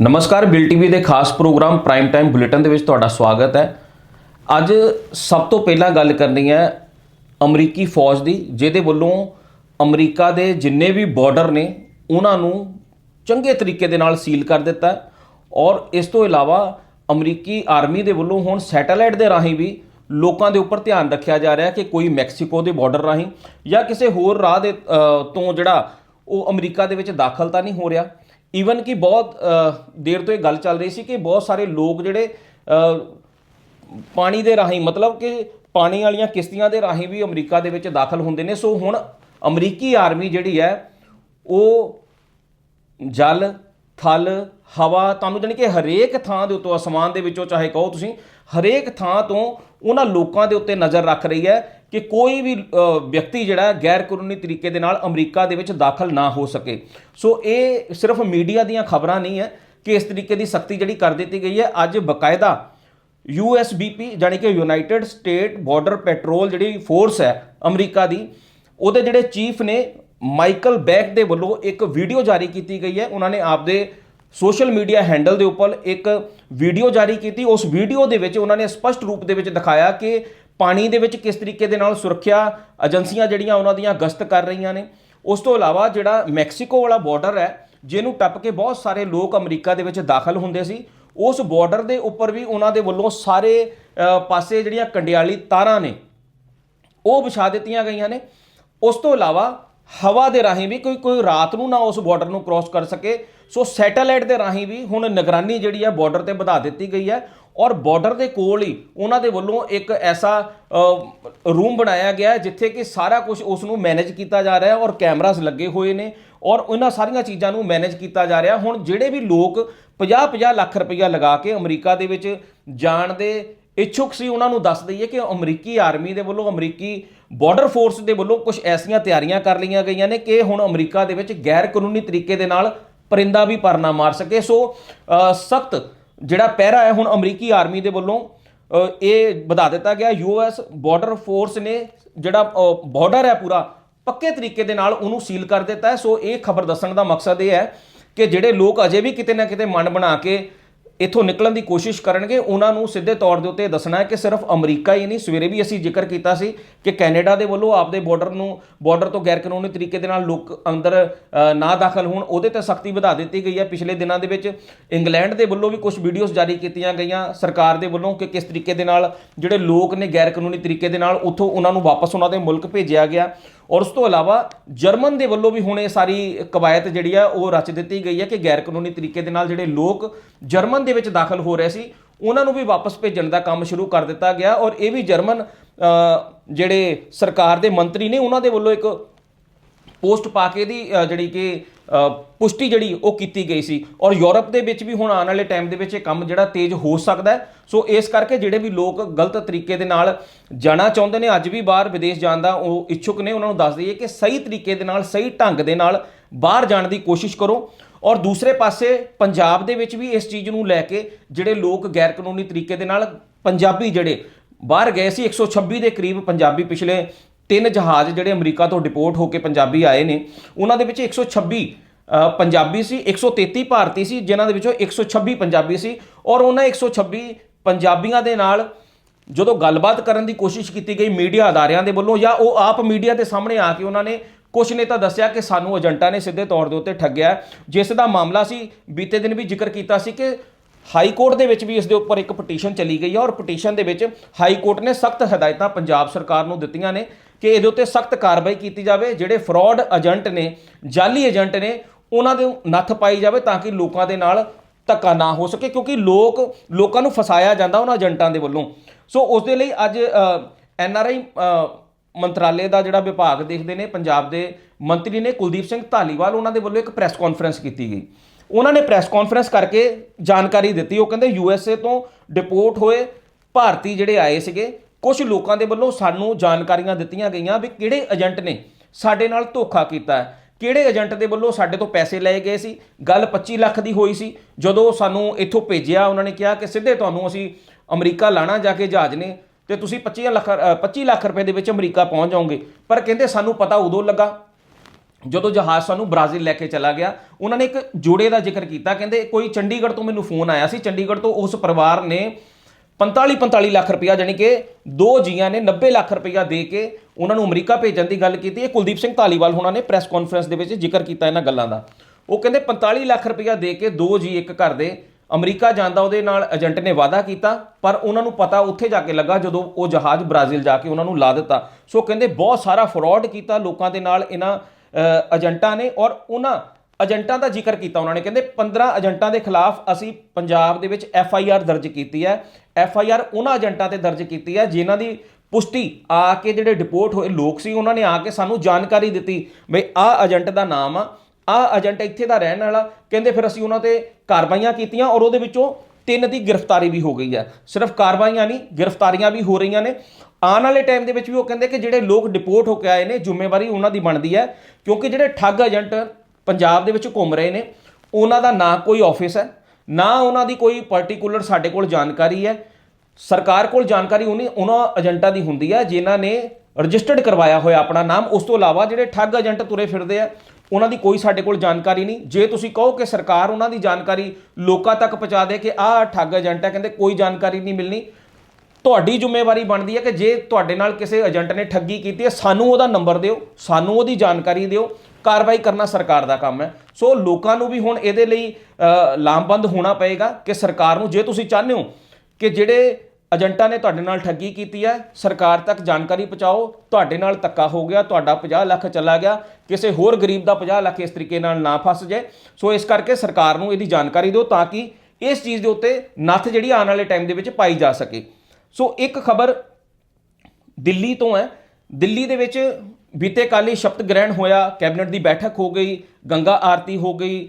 ਨਮਸਕਾਰ, bill TV ਦੇ ਖਾਸ ਪ੍ਰੋਗਰਾਮ ਪ੍ਰਾਈਮ ਟਾਈਮ ਬੁਲੇਟਿਨ ਦੇ ਵਿੱਚ ਤੁਹਾਡਾ ਸਵਾਗਤ ਹੈ। ਅੱਜ ਸਭ ਤੋਂ ਪਹਿਲਾਂ ਗੱਲ ਕਰਨੀ ਹੈ ਅਮਰੀਕੀ ਫੌਜ ਦੀ, ਜਿਹਦੇ ਵੱਲੋਂ ਅਮਰੀਕਾ ਦੇ ਜਿੰਨੇ ਵੀ ਬਾਰਡਰ ਨੇ, ਉਹਨਾਂ ਨੂੰ ਚੰਗੇ ਤਰੀਕੇ ਦੇ ਨਾਲ ਸੀਲ ਕਰ ਦਿੱਤਾ ਔਰ ਇਸ ਤੋਂ ਇਲਾਵਾ ਅਮਰੀਕੀ ਆਰਮੀ ਦੇ ਵੱਲੋਂ ਹੁਣ ਸੈਟੇਲਾਈਟ ਦੇ ਰਾਹੀਂ ਵੀ ਲੋਕਾਂ ਦੇ ਉੱਪਰ ਧਿਆਨ ਰੱਖਿਆ ਜਾ ਰਿਹਾ ਕਿ ਕੋਈ ਮੈਕਸੀਕੋ ਦੇ ਬਾਰਡਰ ਰਾਹੀਂ ਜਾਂ ਕਿਸੇ ਹੋਰ ਰਾਹ ਦੇ ਤੋਂ ਜਿਹੜਾ ਉਹ ਅਮਰੀਕਾ ਦੇ ਵਿੱਚ ਦਾਖਲ ਤਾਂ ਨਹੀਂ ਹੋ ਰਿਹਾ। ਈਵਨ ਕਿ ਬਹੁਤ ਦੇਰ ਤੋਂ ਇਹ ਗੱਲ ਚੱਲ ਰਹੀ ਸੀ ਕਿ ਬਹੁਤ ਸਾਰੇ ਲੋਕ ਜਿਹੜੇ ਪਾਣੀ ਦੇ ਰਾਹੀਂ, ਮਤਲਬ ਕਿ ਪਾਣੀ ਵਾਲੀਆਂ ਕਿਸ਼ਤੀਆਂ ਦੇ ਰਾਹੀਂ ਵੀ ਅਮਰੀਕਾ ਦੇ ਵਿੱਚ ਦਾਖਲ ਹੁੰਦੇ ਨੇ। ਸੋ ਹੁਣ ਅਮਰੀਕੀ ਆਰਮੀ ਜਿਹੜੀ ਹੈ, ਉਹ ਜਲ, ਥਲ, ਹਵਾ, ਤੁਹਾਨੂੰ ਜਾਣੀ ਕਿ ਹਰੇਕ ਥਾਂ ਦੇ ਉੱਤੋਂ, ਅਸਮਾਨ ਦੇ ਵਿੱਚੋਂ ਚਾਹੇ ਕਹੋ ਤੁਸੀਂ ਹਰੇਕ ਥਾਂ ਤੋਂ ਉਹਨਾਂ ਲੋਕਾਂ ਦੇ ਉੱਤੇ ਨਜ਼ਰ ਰੱਖ ਰਹੀ ਹੈ ਕਿ ਕੋਈ ਵੀ ਵਿਅਕਤੀ ਜਿਹੜਾ ਗੈਰ ਕਾਨੂੰਨੀ ਤਰੀਕੇ ਦੇ ਨਾਲ ਅਮਰੀਕਾ ਦੇ ਵਿੱਚ ਦਾਖਲ ਨਾ ਹੋ ਸਕੇ। ਸੋ ਇਹ ਸਿਰਫ ਮੀਡੀਆ ਦੀਆਂ ਖਬਰਾਂ ਨਹੀਂ ਹੈ ਕਿ ਇਸ ਤਰੀਕੇ ਦੀ ਸਖਤੀ ਜਿਹੜੀ ਕਰ ਦਿੱਤੀ ਗਈ ਹੈ। ਅੱਜ ਬਕਾਇਦਾ ਯੂਐਸਬੀਪੀ ਜਾਣੀ ਕਿ ਯੂਨਾਈਟਿਡ ਸਟੇਟ ਬਾਰਡਰ ਪੈਟਰੋਲ ਜਿਹੜੀ ਫੋਰਸ ਹੈ ਅਮਰੀਕਾ ਦੀ, ਉਹਦੇ ਜਿਹੜੇ ਚੀਫ ਨੇ ਮਾਈਕਲ ਬੈਕ ਦੇ ਵੱਲੋਂ ਇੱਕ ਵੀਡੀਓ ਜਾਰੀ ਕੀਤੀ ਗਈ ਹੈ। ਉਹਨਾਂ ਨੇ ਆਪਦੇ ਸੋਸ਼ਲ ਮੀਡੀਆ ਹੈਂਡਲ ਦੇ ਉੱਪਰ ਇੱਕ ਵੀਡੀਓ ਜਾਰੀ ਕੀਤੀ। ਉਸ ਵੀਡੀਓ ਦੇ ਵਿੱਚ ਉਹਨਾਂ ਨੇ ਸਪਸ਼ਟ ਰੂਪ ਦੇ ਵਿੱਚ ਦਿਖਾਇਆ ਕਿ ਪਾਣੀ ਦੇ ਵਿੱਚ ਕਿਸ ਤਰੀਕੇ ਦੇ ਨਾਲ ਸੁਰੱਖਿਆ ਏਜੰਸੀਆਂ ਜਿਹੜੀਆਂ ਉਹਨਾਂ ਦੀਆਂ ਗਸ਼ਤ ਕਰ ਰਹੀਆਂ ਨੇ। ਉਸ ਤੋਂ ਇਲਾਵਾ ਜਿਹੜਾ ਮੈਕਸੀਕੋ ਵਾਲਾ ਬਾਰਡਰ ਹੈ, ਜਿਹਨੂੰ ਟੱਪ ਕੇ ਬਹੁਤ ਸਾਰੇ ਲੋਕ ਅਮਰੀਕਾ ਦੇ ਵਿੱਚ ਦਾਖਲ ਹੁੰਦੇ ਸੀ, ਉਸ ਬਾਰਡਰ ਦੇ ਉੱਪਰ ਵੀ ਉਹਨਾਂ ਦੇ ਵੱਲੋਂ ਸਾਰੇ ਪਾਸੇ ਜਿਹੜੀਆਂ ਕੰਡਿਆਲੀ ਤਾਰਾਂ ਨੇ, ਉਹ ਵਿਛਾ ਦਿੱਤੀਆਂ ਗਈਆਂ ਨੇ। ਉਸ ਤੋਂ ਇਲਾਵਾ ਹਵਾ ਦੇ ਰਾਹੀਂ ਵੀ ਕੋਈ ਕੋਈ ਰਾਤ ਨੂੰ ਨਾ ਉਸ ਬਾਰਡਰ ਨੂੰ ਕ੍ਰਾਸ ਕਰ ਸਕੇ। ਸੋ ਸੈਟੇਲਾਈਟ ਦੇ ਰਾਹੀਂ ਵੀ ਹੁਣ ਨਿਗਰਾਨੀ ਜਿਹੜੀ ਹੈ ਬਾਰਡਰ ਤੇ ਵਧਾ ਦਿੱਤੀ ਗਈ ਹੈ ਔਰ ਬਾਰਡਰ ਦੇ ਕੋਲ ਹੀ ਉਹਨਾਂ ਦੇ ਵੱਲੋਂ ਇੱਕ ਐਸਾ ਰੂਮ ਬਣਾਇਆ ਗਿਆ ਹੈ ਜਿੱਥੇ ਕਿ ਸਾਰਾ ਕੁਝ ਉਸ ਨੂੰ ਮੈਨੇਜ ਕੀਤਾ ਜਾ ਰਿਹਾ ਹੈ ਔਰ ਕੈਮਰਾਸ ਲੱਗੇ ਹੋਏ ਨੇ ਔਰ ਉਹਨਾਂ ਸਾਰੀਆਂ ਚੀਜ਼ਾਂ ਨੂੰ ਮੈਨੇਜ ਕੀਤਾ ਜਾ ਰਿਹਾ ਹੁਣ ਜਿਹੜੇ ਵੀ ਲੋਕ 50-50 ਲੱਖ ਰੁਪਈਆ ਲਗਾ ਕੇ ਅਮਰੀਕਾ ਦੇ ਵਿੱਚ ਜਾਣ ਦੇ ਇੱਛੁਕ ਸੀ, ਉਹਨਾਂ ਨੂੰ ਦੱਸ ਦਈਏ ਕਿ ਅਮਰੀਕੀ ਆਰਮੀ ਦੇ ਵੱਲੋਂ, ਅਮਰੀਕੀ ਬਾਰਡਰ ਫੋਰਸ ਦੇ ਵੱਲੋਂ ਕੁਝ ਐਸੀਆਂ ਤਿਆਰੀਆਂ ਕਰ ਲਈਆਂ ਗਈਆਂ ਨੇ ਕਿ ਹੁਣ ਅਮਰੀਕਾ ਦੇ ਵਿੱਚ ਗੈਰ ਕਾਨੂੰਨੀ ਤਰੀਕੇ ਦੇ ਨਾਲ ਪਰਿੰਦਾ ਵੀ ਪਰ ਨਾ ਮਾਰ ਸਕੇ। ਸੋ ਸਖਤ ਜਿਹੜਾ ਪਹਿਰਾ ਹੈ, ਹੁਣ ਅਮਰੀਕੀ ਆਰਮੀ ਦੇ ਵੱਲੋਂ ਇਹ ਵਧਾ ਦਿੱਤਾ ਗਿਆ। ਯੂਐਸ ਬਾਰਡਰ ਫੋਰਸ ਨੇ ਜਿਹੜਾ ਬਾਰਡਰ ਹੈ ਪੂਰਾ, ਪੱਕੇ ਤਰੀਕੇ ਦੇ ਨਾਲ ਉਹਨੂੰ ਸੀਲ ਕਰ ਦਿੱਤਾ ਹੈ। ਸੋ, ਇਹ ਖਬਰ ਦੱਸਣ ਦਾ ਮਕਸਦ ਇਹ ਹੈ ਕਿ ਜਿਹੜੇ ਲੋਕ ਅਜੇ ਵੀ ਕਿਤੇ ਨਾ ਕਿਤੇ ਮਨ ਬਣਾ ਕੇ ਇੱਥੋਂ ਨਿਕਲਣ ਦੀ ਕੋਸ਼ਿਸ਼ ਕਰਨਗੇ, ਉਹਨਾਂ ਨੂੰ ਸਿੱਧੇ ਤੌਰ ਦੇ ਉੱਤੇ ਦੱਸਣਾ ਹੈ ਕਿ ਸਿਰਫ ਅਮਰੀਕਾ ਹੀ ਨਹੀਂ, ਸਵੇਰੇ ਵੀ ਅਸੀਂ ਜ਼ਿਕਰ ਕੀਤਾ ਸੀ ਕਿ ਕੈਨੇਡਾ ਦੇ ਵੱਲੋਂ ਆਪਦੇ ਬਾਰਡਰ ਨੂੰ ਬਾਰਡਰ ਤੋਂ ਗੈਰ ਕਾਨੂੰਨੀ ਤਰੀਕੇ ਦੇ ਨਾਲ ਲੋਕ ਅੰਦਰ ਨਾ ਦਾਖਲ ਹੋਣ, ਉਹਦੇ ਤੇ ਸਖਤੀ ਵਧਾ ਦਿੱਤੀ ਗਈ ਹੈ। ਪਿਛਲੇ ਦਿਨਾਂ ਦੇ ਵਿੱਚ ਇੰਗਲੈਂਡ ਦੇ ਵੱਲੋਂ ਵੀ ਕੁਝ ਵੀਡੀਓਜ਼ ਜਾਰੀ ਕੀਤੀਆਂ ਗਈਆਂ ਸਰਕਾਰ ਦੇ ਵੱਲੋਂ ਕਿ ਕਿਸ ਤਰੀਕੇ ਦੇ ਨਾਲ ਜਿਹੜੇ ਲੋਕ ਨੇ ਗੈਰ ਕਾਨੂੰਨੀ ਤਰੀਕੇ ਦੇ ਨਾਲ ਉੱਥੋਂ ਉਹਨਾਂ ਨੂੰ ਵਾਪਸ ਉਹਨਾਂ ਦੇ ਮੁਲਕ ਭੇਜਿਆ ਗਿਆ। ਔਰ ਉਸ ਤੋਂ ਇਲਾਵਾ ਜਰਮਨ ਦੇ ਵੱਲੋਂ ਵੀ ਹੁਣ ਇਹ ਸਾਰੀ ਕਵਾਇਤ ਜਿਹੜੀ ਆ, ਉਹ ਰਚ ਦਿੱਤੀ ਗਈ ਹੈ ਕਿ ਗੈਰ ਕਾਨੂੰਨੀ ਤਰੀਕੇ ਦੇ ਨਾਲ ਜਿਹੜੇ ਲੋਕ ਜਰਮਨ ਦੇ ਵਿੱਚ ਦਾਖਲ ਹੋ ਰਹੇ ਸੀ, ਉਹਨਾਂ ਨੂੰ ਵੀ ਵਾਪਸ ਭੇਜਣ ਦਾ ਕੰਮ ਸ਼ੁਰੂ ਕਰ ਦਿੱਤਾ ਗਿਆ ਔਰ ਇਹ ਵੀ ਜਰਮਨ ਜਿਹੜੇ ਸਰਕਾਰ ਦੇ ਮੰਤਰੀ ਨੇ, ਉਹਨਾਂ ਦੇ ਵੱਲੋਂ ਇੱਕ ਪੋਸਟ ਪਾ ਕੇ ਦੀ ਜਿਹੜੀ ਕਿ ਪੁਸ਼ਟੀ ਜਿਹੜੀ ਉਹ ਕੀਤੀ ਗਈ ਸੀ। ਔਰ ਯੂਰਪ ਦੇ ਵਿੱਚ ਵੀ ਹੁਣ ਆਉਣ ਵਾਲੇ ਟਾਈਮ ਦੇ ਵਿੱਚ ਇਹ ਕੰਮ ਜਿਹੜਾ ਤੇਜ਼ ਹੋ ਸਕਦਾ ਹੈ। ਸੋ ਇਸ ਕਰਕੇ ਜਿਹੜੇ ਵੀ ਲੋਕ ਗਲਤ ਤਰੀਕੇ ਦੇ ਨਾਲ ਜਾਣਾ ਚਾਹੁੰਦੇ ਨੇ, ਅੱਜ ਵੀ ਬਾਹਰ ਵਿਦੇਸ਼ ਜਾਣ ਦਾ ਉਹ ਇੱਛੁਕ ਨੇ, ਉਹਨਾਂ ਨੂੰ ਦੱਸ ਦਈਏ ਕਿ ਸਹੀ ਤਰੀਕੇ ਦੇ ਨਾਲ, ਸਹੀ ਢੰਗ ਦੇ ਨਾਲ ਬਾਹਰ ਜਾਣ ਦੀ ਕੋਸ਼ਿਸ਼ ਕਰੋ। ਔਰ ਦੂਸਰੇ ਪਾਸੇ ਪੰਜਾਬ ਦੇ ਵਿੱਚ ਵੀ ਇਸ ਚੀਜ਼ ਨੂੰ ਲੈ ਕੇ ਜਿਹੜੇ ਲੋਕ ਗੈਰ ਕਾਨੂੰਨੀ ਤਰੀਕੇ ਦੇ ਨਾਲ ਪੰਜਾਬੀ ਜਿਹੜੇ ਬਾਹਰ ਗਏ ਸੀ 126 ਦੇ ਕਰੀਬ ਪੰਜਾਬੀ ਪਿਛਲੇ ਤਿੰਨ ਜਹਾਜ਼ ਜਿਹੜੇ ਅਮਰੀਕਾ ਤੋਂ ਡਿਪੋਰਟ ਹੋ ਕੇ ਪੰਜਾਬੀ ਆਏ ਨੇ ਉਹਨਾਂ ਦੇ ਵਿੱਚ 126 ਅ, ਪੰਜਾਬੀ ਸੀ 133 ਭਾਰਤੀ ਸੀ ਜਿਨ੍ਹਾਂ ਦੇ ਵਿੱਚੋਂ 126 ਪੰਜਾਬੀ ਸੀ ਔਰ ਉਹਨਾਂ 126 ਪੰਜਾਬੀਆਂ ਦੇ ਨਾਲ ਜਦੋਂ ਗੱਲਬਾਤ ਕਰਨ ਦੀ ਕੋਸ਼ਿਸ਼ ਕੀਤੀ ਗਈ ਮੀਡੀਆ ਅਦਾਰਿਆਂ ਦੇ ਵੱਲੋਂ ਜਾਂ ਉਹ ਆਪ ਮੀਡੀਆ ਦੇ ਸਾਹਮਣੇ ਆ ਕੇ ਉਹਨਾਂ ਨੇ ਕੁਝ ਨੇ ਤਾਂ ਦੱਸਿਆ ਕਿ ਸਾਨੂੰ ਏਜੰਟਾਂ ਨੇ ਸਿੱਧੇ ਤੌਰ ਦੇ ਉੱਤੇ ਠੱਗਿਆ। ਜਿਸ ਦਾ ਮਾਮਲਾ ਸੀ ਬੀਤੇ ਦਿਨ ਵੀ ਜ਼ਿਕਰ ਕੀਤਾ ਸੀ ਕਿ ਹਾਈ ਕੋਰਟ ਦੇ ਵਿੱਚ ਵੀ ਇਸ ਦੇ ਉੱਪਰ ਇੱਕ ਪਟੀਸ਼ਨ ਚੱਲੀ ਗਈ ਹੈ ਔਰ ਪਟੀਸ਼ਨ ਦੇ ਵਿੱਚ ਹਾਈ ਕੋਰਟ ਨੇ ਸਖਤ ਹਦਾਇਤਾਂ ਪੰਜਾਬ ਸਰਕਾਰ ਨੂੰ ਦਿੱਤੀਆਂ ਨੇ। ਕਿ ਇਹਦੇ ਉੱਤੇ ਸਖਤ ਕਾਰਵਾਈ ਕੀਤੀ ਜਾਵੇ, ਜਿਹੜੇ ਫਰਾਡ ਏਜੰਟ ਨੇ, ਜਾਲੀ ਏਜੰਟ ਨੇ, ਉਹਨਾਂ ਦੇ ਨੱਥ ਪਾਈ ਜਾਵੇ ਤਾਂ ਕਿ ਲੋਕਾਂ ਦੇ ਨਾਲ ਧੱਕਾ ਨਾ ਹੋ ਸਕੇ, ਕਿਉਂਕਿ ਲੋਕ, ਲੋਕਾਂ ਨੂੰ ਫਸਾਇਆ ਜਾਂਦਾ ਉਹਨਾਂ ਏਜੰਟਾਂ ਦੇ ਵੱਲੋਂ। ਸੋ ਉਸ ਦੇ ਲਈ ਅੱਜ ਐਨ ਆਰ ਆਈ ਮੰਤਰਾਲੇ ਦਾ ਜਿਹੜਾ ਵਿਭਾਗ ਦੇਖਦੇ ਨੇ, ਪੰਜਾਬ ਦੇ ਮੰਤਰੀ ਨੇ ਕੁਲਦੀਪ ਸਿੰਘ ਧਾਲੀਵਾਲ, ਉਹਨਾਂ ਦੇ ਵੱਲੋਂ ਇੱਕ ਪ੍ਰੈਸ ਕਾਨਫਰੰਸ ਕੀਤੀ ਗਈ। ਉਹਨਾਂ ਨੇ ਪ੍ਰੈਸ ਕਾਨਫਰੰਸ ਕਰਕੇ ਜਾਣਕਾਰੀ ਦਿੱਤੀ। ਉਹ ਕਹਿੰਦੇ ਯੂ ਐਸ ਏ ਤੋਂ ਡਿਪੋਰਟ ਹੋਏ ਭਾਰਤੀ ਜਿਹੜੇ ਆਏ ਸੀਗੇ ਕੁਝ ਲੋਕਾਂ ਦੇ ਵੱਲੋਂ ਸਾਨੂੰ ਜਾਣਕਾਰੀਆਂ ਦਿੱਤੀਆਂ ਗਈਆਂ ਵੀ ਕਿਹੜੇ ਏਜੰਟ ਨੇ ਸਾਡੇ ਨਾਲ ਧੋਖਾ ਕੀਤਾ ਹੈ। ਕਿਹੜੇ ਏਜੰਟ ਦੇ ਵੱਲੋਂ ਸਾਡੇ ਤੋਂ ਪੈਸੇ ਲਏ ਗਏ ਸੀ? ਗੱਲ 25 ਲੱਖ ਦੀ ਹੋਈ ਸੀ। ਜਦੋਂ ਸਾਨੂੰ ਇੱਥੋਂ ਭੇਜਿਆ ਉਹਨਾਂ ਨੇ ਕਿਹਾ ਕਿ ਸਿੱਧੇ ਤੁਹਾਨੂੰ ਅਸੀਂ ਅਮਰੀਕਾ ਲਾਣਾ ਜਾ ਕੇ ਜਹਾਜ਼ ਨੇ ਤੇ ਤੁਸੀਂ 25 ਲੱਖ ਅ, 25 ਲੱਖ ਰੁਪਏ ਦੇ ਵਿੱਚ ਅਮਰੀਕਾ ਪਹੁੰਚ ਜਾਓਗੇ। ਪਰ ਕਹਿੰਦੇ ਸਾਨੂੰ ਪਤਾ ਉਦੋਂ ਲੱਗਾ ਜਦੋਂ ਜਹਾਜ਼ ਸਾਨੂੰ ਬ੍ਰਾਜ਼ੀਲ ਲੈ ਕੇ ਚਲਾ ਗਿਆ। ਉਹਨਾਂ ਨੇ ਇੱਕ ਜੋੜੇ ਦਾ ਜ਼ਿਕਰ ਕੀਤਾ। ਕਹਿੰਦੇ ਕੋਈ ਚੰਡੀਗੜ੍ਹ ਤੋਂ ਮੈਨੂੰ ਫੋਨ ਆਇਆ ਸੀ। ਚੰਡੀਗੜ੍ਹ ਤੋਂ ਉਸ ਪਰਿਵਾਰ ਨੇ 45 45 ਲੱਖ ਰੁਪਇਆ ਜਾਨੀ ਕਿ ਦੋ ਜੀਆਂ ਨੇ 90 ਲੱਖ ਰੁਪਇਆ ਦੇ ਕੇ ਉਹਨਾਂ ਨੂੰ ਅਮਰੀਕਾ ਭੇਜਣ ਦੀ ਗੱਲ ਕੀਤੀ। ਇਹ ਕੁਲਦੀਪ ਸਿੰਘ ਧਾਲੀਵਾਲ ਹੁਣਾਂ ਨੇ ਪ੍ਰੈਸ ਕਾਨਫਰੰਸ ਦੇ ਵਿੱਚ ਜ਼ਿਕਰ ਕੀਤਾ ਇਹਨਾਂ ਗੱਲਾਂ ਦਾ। ਉਹ ਕਹਿੰਦੇ 45 ਲੱਖ ਰੁਪਇਆ ਦੇ ਕੇ ਦੋ ਜੀ ਇੱਕ ਘਰ ਦੇ ਅਮਰੀਕਾ ਜਾਂਦਾ ਉਹਦੇ ਨਾਲ ਏਜੰਟ ਨੇ ਵਾਅਦਾ ਕੀਤਾ, ਪਰ ਉਹਨਾਂ ਨੂੰ ਪਤਾ ਉੱਥੇ ਜਾ ਕੇ ਲੱਗਾ ਜਦੋਂ ਉਹ ਜਹਾਜ਼ ਬ੍ਰਾਜ਼ੀਲ ਜਾ ਕੇ ਉਹਨਾਂ ਨੂੰ ਲਾ ਦਿੱਤਾ। ਸੋ ਕਹਿੰਦੇ ਬਹੁਤ ਸਾਰਾ ਫਰਾਡ ਕੀਤਾ ਲੋਕਾਂ ਦੇ ਨਾਲ ਇਹਨਾਂ ਏਜੰਟਾਂ ਨੇ ਔਰ ਉਹਨਾਂ ਏਜੰਟਾਂ ਦਾ ਜ਼ਿਕਰ ਕੀਤਾ ਉਹਨਾਂ ਨੇ। ਕਹਿੰਦੇ 15 ਏਜੰਟਾਂ ਦੇ ਖਿਲਾਫ ਅਸੀਂ ਪੰਜਾਬ ਦੇ ਵਿੱਚ ਐਫ ਆਈ ਆਰ ਦਰਜ ਕੀਤੀ ਹੈ। ਐਫ ਆਈ ਆਰ ਉਹਨਾਂ ਏਜੰਟਾਂ ਤੇ ਦਰਜ ਕੀਤੀ ਹੈ ਜਿਨ੍ਹਾਂ ਦੀ ਪੁਸ਼ਟੀ ਆ ਕੇ ਜਿਹੜੇ ਡਿਪੋਰਟ ਹੋਏ ਲੋਕ ਸੀ, ਉਹਨਾਂ ਨੇ ਆ ਕੇ ਸਾਨੂੰ ਜਾਣਕਾਰੀ ਦਿੱਤੀ ਬਈ ਆਹ ਏਜੰਟ ਦਾ ਨਾਮ ਆ ਆਹ ਏਜੰਟ ਇੱਥੇ ਦਾ ਰਹਿਣ ਵਾਲਾ। ਕਹਿੰਦੇ ਫਿਰ ਅਸੀਂ ਉਹਨਾਂ ਤੇ ਕਾਰਵਾਈਆਂ ਕੀਤੀਆਂ ਔਰ ਉਹਦੇ ਵਿੱਚੋਂ ਤਿੰਨ ਦੀ ਗ੍ਰਿਫਤਾਰੀ ਵੀ ਹੋ ਗਈ ਹੈ। ਸਿਰਫ ਕਾਰਵਾਈਆਂ ਨਹੀਂ, ਗ੍ਰਿਫਤਾਰੀਆਂ ਵੀ ਹੋ ਰਹੀਆਂ ਨੇ। ਆਉਣ ਵਾਲੇ ਟਾਈਮ ਦੇ ਵਿੱਚ ਵੀ ਉਹ ਕਹਿੰਦੇ ਕਿ ਜਿਹੜੇ ਲੋਕ ਡਿਪੋਰਟ ਹੋ ਕੇ ਆਏ ਨੇ, ਜ਼ਿੰਮੇਵਾਰੀ ਉਹਨਾਂ ਦੀ ਬਣਦੀ ਹੈ ਕਿਉਂਕਿ ਜਿਹੜੇ ਠੱਗ ਏਜੰਟ ਪੰਜਾਬ ਦੇ ਵਿੱਚ ਘੁੰਮ ਰਹੇ ਨੇ। ਉਹਨਾਂ ਦਾ ਨਾ ਕੋਈ ਆਫਿਸ ਹੈ, ਨਾ ਉਹਨਾਂ ਦੀ ਕੋਈ ਪਾਰਟਿਕੂਲਰ ਸਾਡੇ ਕੋਲ ਜਾਣਕਾਰੀ ਹੈ। ਸਰਕਾਰ ਕੋਲ ਜਾਣਕਾਰੀ ਉਹਨੇ ਉਹਨਾਂ ਏਜੰਟਾਂ ਦੀ ਹੁੰਦੀ ਹੈ, ਜਿਨ੍ਹਾਂ ਨੇ ਰਜਿਸਟਰਡ ਕਰਵਾਇਆ ਹੋਇਆ ਆਪਣਾ ਨਾਮ। ਉਸ ਤੋਂ ਇਲਾਵਾ ਜਿਹੜੇ ਠੱਗ ਏਜੰਟ ਤੁਰੇ ਫਿਰਦੇ ਆ, ਉਹਨਾਂ ਦੀ ਕੋਈ ਸਾਡੇ ਕੋਲ ਜਾਣਕਾਰੀ ਨਹੀਂ। ਜੇ ਤੁਸੀਂ ਕਹੋ ਕਿ ਸਰਕਾਰ ਉਹਨਾਂ ਦੀ ਜਾਣਕਾਰੀ ਲੋਕਾਂ ਤੱਕ ਪਹੁੰਚਾ ਦੇ ਕਿ ਆਹ ਠੱਗ ਏਜੰਟ ਹੈ, ਕਹਿੰਦੇ ਕੋਈ ਜਾਣਕਾਰੀ ਨਹੀਂ ਮਿਲਣੀ। ਤੁਹਾਡੀ ਜ਼ਿੰਮੇਵਾਰੀ ਬਣਦੀ ਹੈ ਕਿ ਜੇ ਤੁਹਾਡੇ ਨਾਲ ਕਿਸੇ ਏਜੰਟ ਨੇ ਠੱਗੀ ਕੀਤੀ ਹੈ, ਸਾਨੂੰ ਉਹਦਾ ਨੰਬਰ ਦਿਓ, ਸਾਨੂੰ ਉਹਦੀ ਜਾਣਕਾਰੀ ਦਿਓ। ਕਾਰਵਾਈ ਕਰਨਾ ਸਰਕਾਰ ਦਾ ਕੰਮ ਹੈ। ਸੋ ਲੋਕਾਂ ਨੂੰ ਵੀ ਹੁਣ ਇਹਦੇ ਲਈ ਲਾਮਬੰਦ ਹੋਣਾ ਪਏਗਾ ਕਿ ਸਰਕਾਰ ਨੂੰ ਜੇ ਤੁਸੀਂ ਚਾਹੁੰਦੇ ਹੋ ਕਿ ਜਿਹੜੇ ਏਜੰਟਾਂ ਨੇ ਤੁਹਾਡੇ ਨਾਲ ਠੱਗੀ ਕੀਤੀ ਹੈ, ਸਰਕਾਰ ਤੱਕ ਜਾਣਕਾਰੀ ਪਹੁੰਚਾਓ, ਤੁਹਾਡੇ ਨਾਲ ਧੱਕਾ ਹੋ ਗਿਆ, ਤੁਹਾਡਾ 50 ਲੱਖ ਚਲਾ ਗਿਆ, ਕਿਸੇ ਹੋਰ ਗਰੀਬ ਦਾ 50 ਲੱਖ ਇਸ ਤਰੀਕੇ ਨਾਲ ਨਾ ਫਸ ਜਾਏ। ਸੋ ਇਸ ਕਰਕੇ ਸਰਕਾਰ ਨੂੰ ਇਹਦੀ ਜਾਣਕਾਰੀ ਦਿਓ ਤਾਂ ਕਿ ਇਸ ਚੀਜ਼ ਦੇ ਉੱਤੇ ਨੱਥ ਜਿਹੜੀ ਆਉਣ ਵਾਲੇ ਟਾਈਮ ਦੇ ਵਿੱਚ ਪਾਈ ਜਾ ਸਕੇ। ਸੋ ਇੱਕ ਖਬਰ ਦਿੱਲੀ ਤੋਂ ਹੈ। ਦਿੱਲੀ ਦੇ ਵਿੱਚ ਬੀਤੇ ਕੱਲ੍ਹ ਹੀ ਸ਼ਪਥ ਗ੍ਰਹਿਣ ਹੋਇਆ, ਕੈਬਨਿਟ ਦੀ ਬੈਠਕ ਹੋ ਗਈ, ਗੰਗਾ ਆਰਤੀ ਹੋ ਗਈ।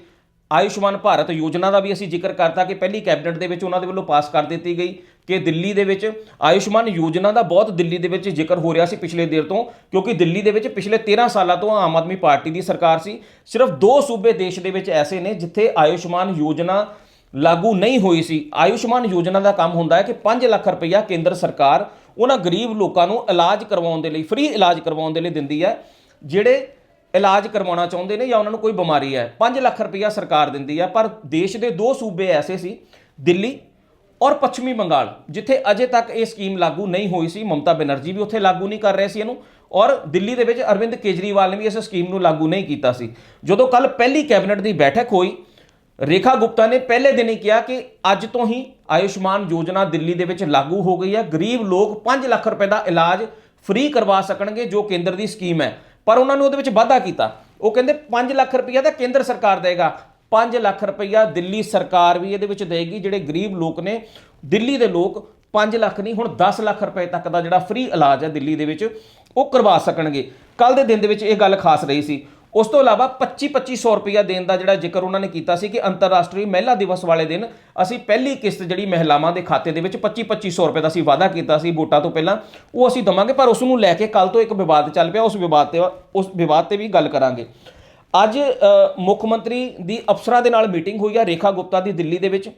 ਆਯੁਸ਼ਮਾਨ ਭਾਰਤ ਯੋਜਨਾ ਦਾ ਵੀ ਅਸੀਂ ਜ਼ਿਕਰ ਕਰਤਾ ਕਿ ਪਹਿਲੀ ਕੈਬਨਿਟ ਦੇ ਵਿੱਚ ਉਹਨਾਂ ਦੇ ਵੱਲੋਂ ਪਾਸ ਕਰ ਦਿੱਤੀ ਗਈ ਕਿ ਦਿੱਲੀ ਦੇ ਵਿੱਚ ਆਯੁਸ਼ਮਾਨ ਯੋਜਨਾ ਦਾ ਬਹੁਤ ਦਿੱਲੀ ਦੇ ਵਿੱਚ ਜ਼ਿਕਰ ਹੋ ਰਿਹਾ ਸੀ ਪਿਛਲੇ ਦੇਰ ਤੋਂ, ਕਿਉਂਕਿ ਦਿੱਲੀ ਦੇ ਵਿੱਚ ਪਿਛਲੇ 13 ਸਾਲਾਂ ਤੋਂ ਆਮ ਆਦਮੀ ਪਾਰਟੀ ਦੀ ਸਰਕਾਰ ਸੀ। ਸਿਰਫ ਦੋ ਸੂਬੇ ਦੇਸ਼ ਦੇ ਵਿੱਚ ਐਸੇ ਨੇ ਜਿੱਥੇ ਆਯੁਸ਼ਮਾਨ ਯੋਜਨਾ ਲਾਗੂ ਨਹੀਂ ਹੋਈ ਸੀ। ਆਯੁਸ਼ਮਾਨ ਯੋਜਨਾ ਦਾ ਕੰਮ ਹੁੰਦਾ ਹੈ ਕਿ 5 ਲੱਖ ਰੁਪਈਆ ਕੇਂਦਰ ਸਰਕਾਰ ਉਹਨਾਂ ਗਰੀਬ ਲੋਕਾਂ ਨੂੰ ਇਲਾਜ ਕਰਵਾਉਣ ਦੇ ਲਈ ਫ੍ਰੀ ਇਲਾਜ ਕਰਵਾਉਣ ਦੇ ਲਈ ਦਿੰਦੀ ਹੈ, ਜਿਹੜੇ ਇਲਾਜ ਕਰਵਾਉਣਾ ਚਾਹੁੰਦੇ ਨੇ ਜਾਂ ਉਹਨਾਂ ਨੂੰ ਕੋਈ ਬਿਮਾਰੀ ਹੈ। 5 ਲੱਖ ਰੁਪਈਆ ਸਰਕਾਰ ਦਿੰਦੀ ਹੈ, ਪਰ ਦੇਸ਼ ਦੇ ਦੋ ਸੂਬੇ ਐਸੇ ਸੀ, ਦਿੱਲੀ ਔਰ ਪੱਛਮੀ ਬੰਗਾਲ, ਜਿੱਥੇ ਅਜੇ ਤੱਕ ਇਹ ਸਕੀਮ ਲਾਗੂ ਨਹੀਂ ਹੋਈ ਸੀ। ਮਮਤਾ ਬੈਨਰਜੀ ਵੀ ਉੱਥੇ ਲਾਗੂ ਨਹੀਂ ਕਰ ਰਹੇ ਸੀ ਇਹਨੂੰ ਔਰ ਦਿੱਲੀ ਦੇ ਵਿੱਚ ਅਰਵਿੰਦ ਕੇਜਰੀਵਾਲ ਨੇ ਵੀ ਇਸ ਸਕੀਮ ਨੂੰ ਲਾਗੂ ਨਹੀਂ ਕੀਤਾ ਸੀ। ਜਦੋਂ ਕੱਲ ਪਹਿਲੀ ਕੈਬਨਿਟ ਦੀ ਬੈਠਕ ਹੋਈ ਰੇਖਾ ਗੁਪਤਾ ਨੇ ਪਹਿਲੇ ਦਿਨ ਹੀ ਕਿਹਾ ਕਿ ਅੱਜ ਤੋਂ ਹੀ ਆਯੁਸ਼ਮਾਨ ਯੋਜਨਾ ਦਿੱਲੀ ਦੇ ਵਿੱਚ ਲਾਗੂ ਹੋ ਗਈ ਹੈ। ਗਰੀਬ ਲੋਕ 5 ਲੱਖ ਰੁਪਏ ਦਾ ਇਲਾਜ ਫ੍ਰੀ ਕਰਵਾ ਸਕਣਗੇ, ਜੋ ਕੇਂਦਰ ਦੀ ਸਕੀਮ ਹੈ। ਪਰ ਉਹਨਾਂ ਨੇ ਉਹਦੇ ਵਿੱਚ ਵਾਧਾ ਕੀਤਾ। ਉਹ ਕਹਿੰਦੇ 5 ਲੱਖ ਰੁਪਈਆ ਤਾਂ ਕੇਂਦਰ ਸਰਕਾਰ ਦੇਗਾ। 5 ਲੱਖ ਰੁਪਈਆ ਦਿੱਲੀ ਸਰਕਾਰ ਵੀ ਇਹਦੇ ਵਿੱਚ ਦੇਗੀ। ਜਿਹੜੇ ਗਰੀਬ ਲੋਕ ਨੇ, ਦਿੱਲੀ ਦੇ ਲੋਕ 5 ਲੱਖ ਨਹੀਂ, ਹੁਣ 10 ਲੱਖ ਰੁਪਏ ਤੱਕ ਦਾ ਜਿਹੜਾ ਫ੍ਰੀ ਇਲਾਜ ਹੈ ਦਿੱਲੀ ਦੇ ਵਿੱਚ, ਉਹ ਕਰਵਾ ਸਕਣਗੇ। ਕੱਲ ਦੇ ਦਿਨ ਦੇ ਵਿੱਚ ਇਹ ਗੱਲ ਖਾਸ ਰਹੀ ਸੀ। ਉਸ ਤੋਂ ਇਲਾਵਾ 25 2500 ਰੁਪਇਆ ਦੇਣ ਦਾ ਜਿਹੜਾ ਜ਼ਿਕਰ ਉਹਨਾਂ ਨੇ ਕੀਤਾ ਸੀ ਕਿ ਅੰਤਰਰਾਸ਼ਟਰੀ ਮਹਿਲਾ ਦਿਵਸ ਵਾਲੇ ਦਿਨ ਅਸੀਂ ਪਹਿਲੀ ਕਿਸ਼ਤ ਜਿਹੜੀ ਮਹਿਲਾਵਾਂ ਦੇ ਖਾਤੇ ਦੇ ਵਿੱਚ 25 2500 ਰੁਪਏ ਦਾ ਅਸੀਂ ਵਾਅਦਾ ਕੀਤਾ ਸੀ ਵੋਟਾਂ ਤੋਂ ਪਹਿਲਾਂ। ਉਹ ਅਸੀਂ ਦਵਾਂਗੇ, ਪਰ ਉਸ ਨੂੰ ਲੈ ਕੇ ਕੱਲ ਤੋਂ ਇੱਕ ਵਿਵਾਦ ਚੱਲ ਪਿਆ, ਉਸ ਵਿਵਾਦ ਤੇ, ਉਸ ਵਿਵਾਦ ਤੇ ਵੀ ਗੱਲ ਕਰਾਂਗੇ। ਅੱਜ ਮੁੱਖ ਮੰਤਰੀ ਦੀ ਅਫਸਰਾਂ ਦੇ ਨਾਲ ਮੀਟਿੰਗ ਹੋਈ ਆ ਰੇਖਾ ਗੁਪਤਾ ਦੀ ਦਿੱਲੀ ਦੇ ਵਿੱਚ।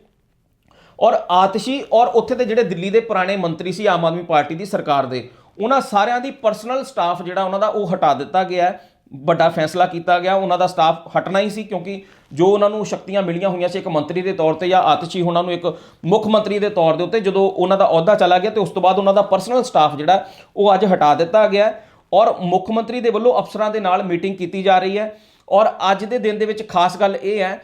ਔਰ ਆਤਸ਼ੀ ਔਰ ਉੱਥੇ ਦੇ ਜਿਹੜੇ ਦਿੱਲੀ ਦੇ ਪੁਰਾਣੇ ਮੰਤਰੀ ਸੀ ਆਮ ਆਦਮੀ ਪਾਰਟੀ ਦੀ ਸਰਕਾਰ ਦੇ, ਉਹਨਾਂ ਸਾਰਿਆਂ ਦੀ ਪਰਸਨਲ ਸਟਾਫ ਜਿਹੜਾ ਉਹਨਾਂ ਦਾ ਉਹ ਹਟਾ ਦਿੱਤਾ ਗਿਆ। ਹੈ ਵੱਡਾ ਫੈਸਲਾ ਕੀਤਾ ਗਿਆ, ਉਹਨਾਂ ਦਾ ਸਟਾਫ ਹਟਣਾ ਹੀ ਸੀ ਕਿਉਂਕਿ ਜੋ ਉਹਨਾਂ ਨੂੰ ਸ਼ਕਤੀਆਂ ਮਿਲੀਆਂ ਹੋਈਆਂ ਸੀ ਇੱਕ ਮੰਤਰੀ ਦੇ ਤੌਰ ਤੇ ਜਾਂ ਆਤਸ਼ੀ ਉਹਨਾਂ ਨੂੰ ਇੱਕ ਮੁੱਖ ਮੰਤਰੀ ਦੇ ਤੌਰ ਦੇ ਉੱਤੇ ਜਦੋਂ ਉਹਨਾਂ ਦਾ ਅਹੁਦਾ ਚਲਾ ਗਿਆ ਤੇ ਉਸ ਤੋਂ ਬਾਅਦ ਉਹਨਾਂ ਦਾ ਪਰਸਨਲ ਸਟਾਫ ਜਿਹੜਾ, ਉਹ ਅੱਜ ਹਟਾ ਦਿੱਤਾ ਗਿਆ ਔਰ ਮੁੱਖ ਮੰਤਰੀ ਦੇ ਵੱਲੋਂ ਅਫਸਰਾਂ ਦੇ ਨਾਲ ਮੀਟਿੰਗ ਕੀਤੀ ਜਾ ਰਹੀ ਹੈ ਔਰ ਅੱਜ ਦੇ ਦਿਨ ਦੇ ਵਿੱਚ ਖਾਸ ਗੱਲ ਇਹ ਹੈ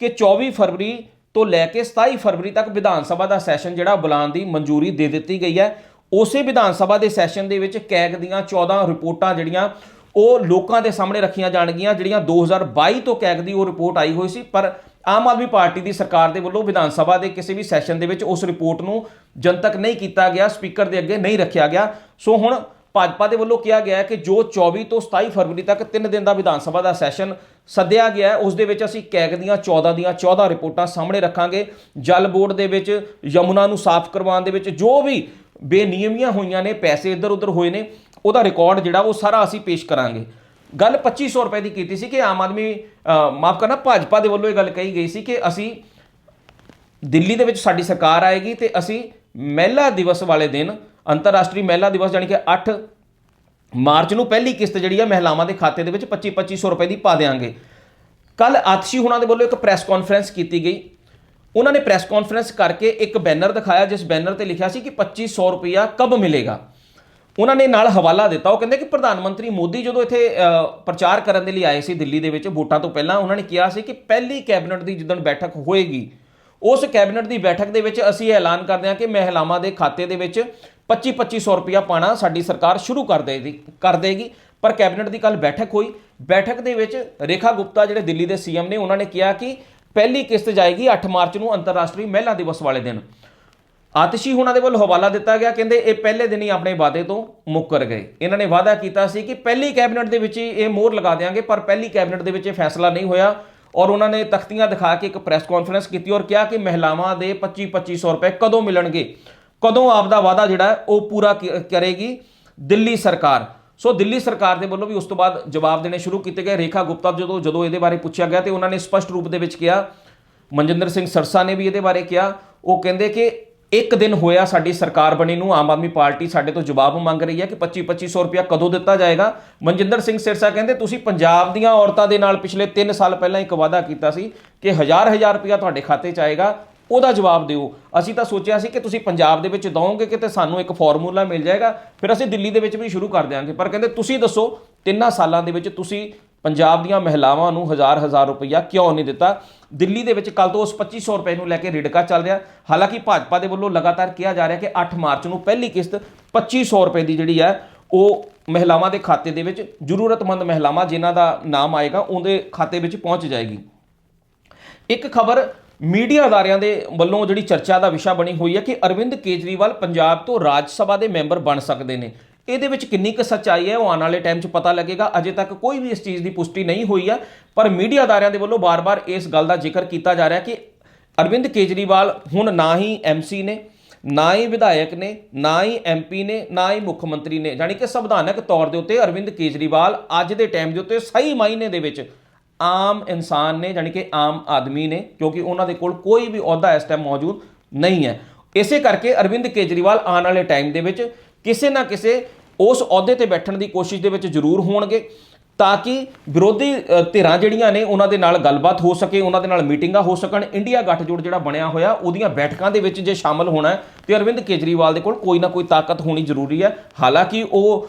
ਕਿ 24 ਫਰਵਰੀ ਤੋਂ ਲੈ ਕੇ 27 ਫਰਵਰੀ ਤੱਕ ਵਿਧਾਨ ਸਭਾ ਦਾ ਸੈਸ਼ਨ ਜਿਹੜਾ ਬੁਲਾਉਣ ਦੀ ਮਨਜ਼ੂਰੀ ਦੇ ਦਿੱਤੀ ਗਈ ਹੈ। ਉਸੇ ਵਿਧਾਨ ਸਭਾ ਦੇ ਸੈਸ਼ਨ ਦੇ ਵਿੱਚ ਕੈਗ ਦੀਆਂ 14 ਰਿਪੋਰਟਾਂ ਜਿਹੜੀਆਂ ਉਹ ਲੋਕਾਂ ਦੇ ਸਾਹਮਣੇ ਰੱਖੀਆਂ ਜਾਣਗੀਆਂ, ਜਿਹੜੀਆਂ 2022 ਤੋਂ ਕੈਗ ਦੀ ਉਹ ਰਿਪੋਰਟ ਆਈ ਹੋਈ ਸੀ। ਪਰ ਆਮ ਆਦਮੀ ਪਾਰਟੀ ਦੀ ਸਰਕਾਰ ਦੇ ਵੱਲੋਂ ਵਿਧਾਨ ਸਭਾ ਦੇ ਕਿਸੇ ਵੀ ਸੈਸ਼ਨ ਦੇ ਵਿੱਚ ਉਸ ਰਿਪੋਰਟ ਨੂੰ ਜਨਤਕ ਨਹੀਂ ਕੀਤਾ ਗਿਆ, ਸਪੀਕਰ ਦੇ ਅੱਗੇ ਨਹੀਂ ਰੱਖਿਆ ਗਿਆ। ਸੋ ਹੁਣ ਭਾਜਪਾ ਦੇ ਵੱਲੋਂ ਕਿਹਾ ਗਿਆ ਹੈ ਕਿ ਜੋ 24 ਤੋਂ 27 ਫਰਵਰੀ ਤੱਕ 3 ਦਿਨ ਦਾ ਵਿਧਾਨ ਸਭਾ ਦਾ ਸੈਸ਼ਨ ਸੱਦਿਆ ਗਿਆ ਹੈ, ਉਸ ਦੇ ਵਿੱਚ ਅਸੀਂ ਕੈਗ ਦੀਆਂ 14 ਦੀਆਂ 14 ਰਿਪੋਰਟਾਂ ਸਾਹਮਣੇ ਰੱਖਾਂਗੇ। ਜਲ ਬੋਰਡ ਦੇ ਵਿੱਚ ਯਮੁਨਾ ਨੂੰ ਸਾਫ਼ ਕਰਵਾਉਣ ਦੇ ਵਿੱਚ ਜੋ ਵੀ ਬੇਨਿਯਮੀਆਂ ਹੋਈਆਂ ਨੇ, ਪੈਸੇ ਇੱਧਰ ਉੱਧਰ ਹੋਏ ਨੇ ਉਹਦਾ ਰਿਕਾਰਡ ਜਿਹੜਾ ਉਹ ਸਾਰਾ ਅਸੀਂ ਪੇਸ਼ ਕਰਾਂਗੇ। ਗੱਲ 2500 ਰੁਪਏ ਦੀ ਕੀਤੀ ਸੀ ਕਿ ਆਮ ਆਦਮੀ ਮਾਫ ਕਰਨਾ, ਭਾਜਪਾ ਦੇ ਵੱਲੋਂ ਇਹ ਗੱਲ ਕਹੀ ਗਈ ਸੀ ਕਿ ਅਸੀਂ ਦਿੱਲੀ ਦੇ ਵਿੱਚ ਸਾਡੀ ਸਰਕਾਰ ਆਏਗੀ ਤੇ ਅਸੀਂ ਮਹਿਲਾ ਦਿਵਸ ਵਾਲੇ ਦਿਨ, ਅੰਤਰਰਾਸ਼ਟਰੀ ਮਹਿਲਾ ਦਿਵਸ ਜਾਨੀ ਕਿ 8 ਮਾਰਚ ਨੂੰ ਪਹਿਲੀ ਕਿਸ਼ਤ ਜਿਹੜੀ ਆ ਮਹਿਲਾਵਾਂ ਦੇ ਖਾਤੇ ਦੇ ਵਿੱਚ 25 2500 ਰੁਪਏ ਦੀ ਪਾ ਦੇਾਂਗੇ ਕੱਲ ਆਤਸ਼ੀ ਹੁਣਾਂ ਦੇ ਵੱਲੋਂ ਇੱਕ ਪ੍ਰੈਸ ਕਾਨਫਰੰਸ ਕੀਤੀ ਗਈ। ਉਹਨਾਂ ਨੇ ਪ੍ਰੈਸ ਕਾਨਫਰੰਸ ਕਰਕੇ ਇੱਕ ਬੈਨਰ ਦਿਖਾਇਆ, ਜਿਸ ਬੈਨਰ ਤੇ ਲਿਖਿਆ ਸੀ ਕਿ 2500 ਰੁਪਇਆ ਕਬ ਮਿਲੇਗਾ। ਉਹਨਾਂ ਨੇ ਨਾਲ ਹਵਾਲਾ ਦਿੱਤਾ। ਉਹ ਕਹਿੰਦੇ ਕਿ ਪ੍ਰਧਾਨ ਮੰਤਰੀ ਮੋਦੀ ਜਦੋਂ ਇੱਥੇ ਪ੍ਰਚਾਰ ਕਰਨ ਦੇ ਲਈ ਆਏ ਸੀ ਦਿੱਲੀ ਦੇ ਵਿੱਚ ਵੋਟਾਂ ਤੋਂ ਪਹਿਲਾਂ, ਉਹਨਾਂ ਨੇ ਕਿਹਾ ਸੀ ਕਿ ਪਹਿਲੀ ਕੈਬਨਿਟ ਦੀ ਜਿੱਦਣ ਬੈਠਕ ਹੋਏਗੀ, ਉਸ ਕੈਬਨਿਟ ਦੀ ਬੈਠਕ ਦੇ ਵਿੱਚ ਅਸੀਂ ਐਲਾਨ ਕਰਦੇ ਹਾਂ ਕਿ ਮਹਿਲਾਵਾਂ ਦੇ ਖਾਤੇ ਦੇ ਵਿੱਚ 25 2500 ਰੁਪਇਆ ਪਾਣਾ ਸਾਡੀ ਸਰਕਾਰ ਸ਼ੁਰੂ ਕਰ ਦੇਗੀ ਕਰ ਦੇਗੀ। ਪਰ ਕੈਬਨਿਟ ਦੀ ਕੱਲ ਬੈਠਕ ਹੋਈ। ਬੈਠਕ ਦੇ ਵਿੱਚ ਰੇਖਾ ਗੁਪਤਾ, ਜਿਹੜੇ ਦਿੱਲੀ ਦੇ ਸੀਐਮ ਨੇ, ਉਹਨਾਂ ਨੇ ਕਿਹਾ ਕਿ ਪਹਿਲੀ ਕਿਸ਼ਤ ਜਾਏਗੀ 8 ਮਾਰਚ ਨੂੰ ਅੰਤਰਰਾਸ਼ਟਰੀ ਮਹਿਲਾ ਦਿਵਸ ਵਾਲੇ ਦਿਨ। ਆਤਿਸ਼ੀ ਉਹਨਾਂ ਦੇ ਵੱਲ ਹਵਾਲਾ ਦਿੱਤਾ ਗਿਆ, ਕਹਿੰਦੇ ਇਹ ਪਹਿਲੇ ਦਿਨ ਹੀ ਆਪਣੇ ਵਾਅਦੇ ਤੋਂ ਮੁੱਕਰ ਗਏ। ਇਹਨਾਂ ਨੇ ਵਾਅਦਾ ਕੀਤਾ ਸੀ ਕਿ ਪਹਿਲੀ ਕੈਬਨਿਟ ਦੇ ਵਿੱਚ ਹੀ ਇਹ ਮੋਹਰ ਲਗਾ ਦੇਾਂਗੇ ਪਰ ਪਹਿਲੀ ਕੈਬਨਿਟ ਦੇ ਵਿੱਚ ਇਹ ਫੈਸਲਾ ਨਹੀਂ ਹੋਇਆ ਔਰ ਉਹਨਾਂ ਨੇ ਤਖਤੀਆਂ ਦਿਖਾ ਕੇ ਇੱਕ ਪ੍ਰੈਸ ਕਾਨਫਰੰਸ ਕੀਤੀ ਔਰ ਕਿਹਾ ਕਿ ਮਹਿਲਾਵਾਂ ਦੇ 25 2500 ਰੁਪਏ ਕਦੋਂ ਮਿਲਣਗੇ? ਕਦੋਂ ਆਪ ਦਾ ਵਾਅਦਾ ਜਿਹੜਾ ਉਹ ਪੂਰਾ ਕਰੇਗੀ? ਦਿੱਲੀ ਸਰਕਾਰ। ਸੋ ਦਿੱਲੀ ਸਰਕਾਰ ਦੇ ਵੱਲੋਂ ਵੀ ਉਸ ਤੋਂ ਬਾਅਦ ਜਵਾਬ ਦੇਣੇ ਸ਼ੁਰੂ ਕੀਤੇ ਗਏ। ਰੇਖਾ ਗੁਪਤਾ ਜਦੋਂ ਜਦੋਂ ਇਹਦੇ ਬਾਰੇ ਪੁੱਛਿਆ ਗਿਆ ਤੇ ਉਹਨਾਂ ਨੇ ਸਪਸ਼ਟ ਰੂਪ ਦੇ ਵਿੱਚ ਕਿਹਾ। ਮਨਜਿੰਦਰ ਸਿੰਘ ਸਰਸਾ ਨੇ ਵੀ ਇਹਦੇ ਬਾਰੇ ਕਿਹਾ। ਉਹ ਕਹਿੰਦੇ ਕਿ ਇੱਕ ਦਿਨ ਹੋਇਆ ਸਾਡੀ ਸਰਕਾਰ ਬਣੀ ਨੂੰ, ਆਮ ਆਦਮੀ ਪਾਰਟੀ ਸਾਡੇ ਤੋਂ ਜਵਾਬ ਮੰਗ ਰਹੀ ਹੈ ਕਿ 25 2500 ਰੁਪਇਆ ਕਦੋਂ ਦਿੱਤਾ ਜਾਏਗਾ? ਮਨਜਿੰਦਰ ਸਿੰਘ ਸਿਰਸਾ ਕਹਿੰਦੇ, ਤੁਸੀਂ ਪੰਜਾਬ ਦੀਆਂ ਔਰਤਾਂ ਦੇ ਨਾਲ ਪਿਛਲੇ 3 ਸਾਲ ਪਹਿਲਾਂ ਇੱਕ ਵਾਅਦਾ ਕੀਤਾ ਸੀ ਕਿ ਹਜ਼ਾਰ ਹਜ਼ਾਰ ਰੁਪਇਆ ਤੁਹਾਡੇ ਖਾਤੇ 'ਚ ਆਏਗਾ, ਉਹਦਾ ਜਵਾਬ ਦਿਓ। ਅਸੀਂ ਤਾਂ ਸੋਚਿਆ ਸੀ ਕਿ ਤੁਸੀਂ ਪੰਜਾਬ ਦੇ ਵਿੱਚ ਦਵੋਗੇ ਕਿਤੇ ਸਾਨੂੰ ਇੱਕ ਫਾਰਮੂਲਾ ਮਿਲ ਜਾਏਗਾ, ਫਿਰ ਅਸੀਂ ਦਿੱਲੀ ਦੇ ਵਿੱਚ ਵੀ ਸ਼ੁਰੂ ਕਰ ਦਿਆਂਗੇ। ਪਰ ਕਹਿੰਦੇ, ਤੁਸੀਂ ਦੱਸੋ, ਤਿੰਨਾਂ ਸਾਲਾਂ ਦੇ ਵਿੱਚ ਤੁਸੀਂ ਪੰਜਾਬ ਦੀਆਂ ਮਹਿਲਾਵਾਂ ਨੂੰ ਹਜ਼ਾਰ ਹਜ਼ਾਰ ਰੁਪਈਆ ਕਿਉਂ ਨਹੀਂ ਦਿੱਤਾ? ਦਿੱਲੀ ਦੇ ਵਿੱਚ ਕੱਲ ਤੋਂ ਉਸ 2500 ਰੁਪਏ ਨੂੰ ਲੈ ਕੇ ਰਿੜਕਾ ਚੱਲ ਰਿਹਾ। ਹਾਲਾਂਕਿ ਭਾਜਪਾ ਦੇ ਵੱਲੋਂ ਲਗਾਤਾਰ ਕਿਹਾ ਜਾ ਰਿਹਾ ਕਿ 8 ਮਾਰਚ ਨੂੰ ਪਹਿਲੀ ਕਿਸ਼ਤ 2500 ਰੁਪਏ ਦੀ ਜਿਹੜੀ ਹੈ, ਉਹ ਮਹਿਲਾਵਾਂ ਦੇ ਖਾਤੇ ਦੇ ਵਿੱਚ ਜ਼ਰੂਰਤਮੰਦ ਮਹਿਲਾਵਾਂ ਜਿਨ੍ਹਾਂ ਦਾ ਨਾਮ ਆਏਗਾ, ਉਹਦੇ ਖਾਤੇ ਵਿੱਚ ਪਹੁੰਚ ਜਾਏਗੀ। ਇੱਕ ਖਬਰ ਮੀਡੀਆ ਅਦਾਰਿਆਂ ਦੇ ਵੱਲੋਂ ਜਿਹੜੀ ਚਰਚਾ ਦਾ ਵਿਸ਼ਾ ਬਣੀ ਹੋਈ ਹੈ ਕਿ ਅਰਵਿੰਦ ਕੇਜਰੀਵਾਲ ਪੰਜਾਬ ਤੋਂ ਰਾਜ ਸਭਾ ਦੇ ਮੈਂਬਰ ਬਣ ਸਕਦੇ ਨੇ। ਇਹਦੇ ਵਿੱਚ ਕਿੰਨੀ ਕੁ ਸੱਚਾਈ ਹੈ, ਉਹ ਆਉਣ ਵਾਲੇ ਟਾਈਮ 'ਚ ਪਤਾ ਲੱਗੇਗਾ। ਅਜੇ ਤੱਕ ਕੋਈ ਵੀ ਇਸ ਚੀਜ਼ ਦੀ ਪੁਸ਼ਟੀ ਨਹੀਂ ਹੋਈ ਹੈ ਪਰ ਮੀਡੀਆ ਅਦਾਰਿਆਂ ਦੇ ਵੱਲੋਂ ਬਾਰ-ਬਾਰ ਇਸ ਗੱਲ ਦਾ ਜ਼ਿਕਰ ਕੀਤਾ ਜਾ ਰਿਹਾ ਕਿ ਅਰਵਿੰਦ ਕੇਜਰੀਵਾਲ ਹੁਣ ਨਾ ਹੀ ਐਮਸੀ ਨੇ, ਨਾ ਹੀ ਵਿਧਾਇਕ ਨੇ, ਨਾ ਹੀ ਐਮਪੀ ਨੇ, ਨਾ ਹੀ ਮੁੱਖ ਮੰਤਰੀ ਨੇ ਯਾਨੀ ਕਿ ਸੰਵਿਧਾਨਕ ਤੌਰ ਦੇ ਉੱਤੇ ਅਰਵਿੰਦ ਕੇਜਰੀਵਾਲ ਅੱਜ ਦੇ ਟਾਈਮ ਦੇ ਉੱਤੇ ਸਹੀ ਮਾਇਨੇ ਦੇ ਵਿੱਚ ਆਮ ਇਨਸਾਨ ਨੇ ਯਾਨੀ ਕਿ ਆਮ ਆਦਮੀ ਨੇ, ਕਿਉਂਕਿ ਉਹਨਾਂ ਦੇ ਕੋਲ ਕੋਈ ਵੀ ਅਹੁਦਾ ਇਸ ਟਾਈਮ ਮੌਜੂਦ ਨਹੀਂ ਹੈ। ਇਸੇ ਕਰਕੇ ਅਰਵਿੰਦ ਕੇਜਰੀਵਾਲ ਆਉਣ ਵਾਲੇ ਟਾਈਮ ਦੇ ਵਿੱਚ ਕਿਸੇ ਨਾ ਕਿਸੇ ਉਸ ਅਹੁਦੇ ਤੇ ਬੈਠਣ ਦੀ ਕੋਸ਼ਿਸ਼ ਦੇ ਵਿੱਚ ਜ਼ਰੂਰ ਹੋਣਗੇ ਤਾਂ ਕਿ ਵਿਰੋਧੀ ਧਿਰਾਂ ਜਿਹੜੀਆਂ ਨੇ ਉਹਨਾਂ ਦੇ ਨਾਲ ਗੱਲਬਾਤ ਹੋ ਸਕੇ, ਉਹਨਾਂ ਦੇ ਨਾਲ ਮੀਟਿੰਗਾਂ ਹੋ ਸਕਣ, ਇੰਡੀਆ ਗੱਠਜੋੜ ਜਿਹੜਾ ਬਣਿਆ ਹੋਇਆ, ਉਹਦੀਆਂ ਬੈਠਕਾਂ ਦੇ ਵਿੱਚ ਜੇ ਸ਼ਾਮਲ ਹੋਣਾ ਤੇ ਅਰਵਿੰਦ ਕੇਜਰੀਵਾਲ ਦੇ ਕੋਲ ਕੋਈ ਨਾ ਕੋਈ ਤਾਕਤ ਹੋਣੀ ਜ਼ਰੂਰੀ ਹੈ। ਹਾਲਾਂਕਿ ਉਹ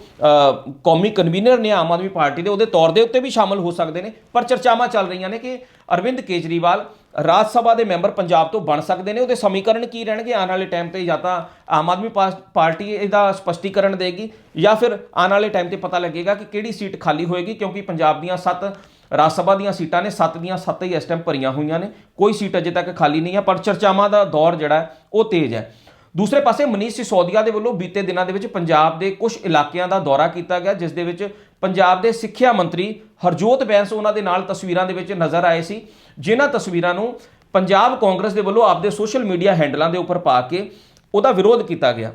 ਕੌਮੀ ਕਨਵੀਨਰ ਨੇ ਆਮ ਆਦਮੀ ਪਾਰਟੀ ਦੇ, ਉਹਦੇ ਤੌਰ ਦੇ ਉੱਤੇ ਵੀ ਸ਼ਾਮਲ ਹੋ ਸਕਦੇ ਨੇ। ਪਰ ਚਰਚਾਵਾਂ ਚੱਲ ਰਹੀਆਂ ਨੇ ਕਿ ਅਰਵਿੰਦ ਕੇਜਰੀਵਾਲ ਰਾਜ ਸਭਾ ਦੇ ਮੈਂਬਰ ਪੰਜਾਬ ਤੋਂ ਬਣ ਸਕਦੇ ਨੇ। ਉਹਦੇ ਸਮੀਕਰਨ ਕੀ ਰਹਿਣਗੇ? ਆਉਣ ਵਾਲੇ ਟਾਈਮ ਤੇ ਜਾਂ ਤਾਂ ਆਮ ਆਦਮੀ ਪਾਸ- ਪਾਰਟੀ ਇਹਦਾ ਸਪਸ਼ਟੀਕਰਨ ਦੇਗੀ ਜਾਂ ਫਿਰ ਆਉਣ ਵਾਲੇ ਟਾਈਮ ਤੇ ਪਤਾ ਲੱਗੇਗਾ ਕਿ ਕਿਹੜੀ ਸੀਟ ਖਾਲੀ ਹੋਏਗੀ, ਕਿਉਂਕਿ ਪੰਜਾਬ ਦੀਆਂ 7 ਰਾਜ ਸਭਾ ਦੀਆਂ ਸੀਟਾਂ ਨੇ 7 ਦੀਆਂ 7 ਹੀ ਇਸ ਟਾਈਮ ਭਰੀਆਂ ਹੋਈਆਂ ਨੇ। ਕੋਈ ਸੀਟ ਅਜੇ ਤੱਕ ਖਾਲੀ ਨਹੀਂ ਹੈ, ਪਰ ਚਰਚਾਵਾਂ ਦਾ ਦੌਰ ਜਿਹੜਾ ਉਹ ਤੇਜ਼ ਹੈ। ਦੂਸਰੇ ਪਾਸੇ ਮਨੀਸ਼ ਸਿਸੋਦੀਆ ਦੇ ਵੱਲੋਂ ਬੀਤੇ ਦਿਨਾਂ ਦੇ ਵਿੱਚ ਪੰਜਾਬ ਦੇ ਕੁਝ ਇਲਾਕਿਆਂ ਦਾ ਦੌਰਾ ਕੀਤਾ ਗਿਆ, ਜਿਸ ਦੇ ਵਿੱਚ ਪੰਜਾਬ ਦੇ ਸਿੱਖਿਆ ਮੰਤਰੀ ਹਰਜੋਤ ਬੈਂਸ ਉਹਨਾਂ ਦੇ ਨਾਲ ਤਸਵੀਰਾਂ ਦੇ ਵਿੱਚ ਨਜ਼ਰ ਆਏ ਸੀ। ਜਿਨ੍ਹਾਂ ਤਸਵੀਰਾਂ ਨੂੰ ਪੰਜਾਬ ਕਾਂਗਰਸ ਦੇ ਵੱਲੋਂ ਆਪਦੇ ਸੋਸ਼ਲ ਮੀਡੀਆ ਹੈਂਡਲਾਂ ਦੇ ਉੱਪਰ ਪਾ ਕੇ ਉਹਦਾ ਵਿਰੋਧ ਕੀਤਾ ਗਿਆ।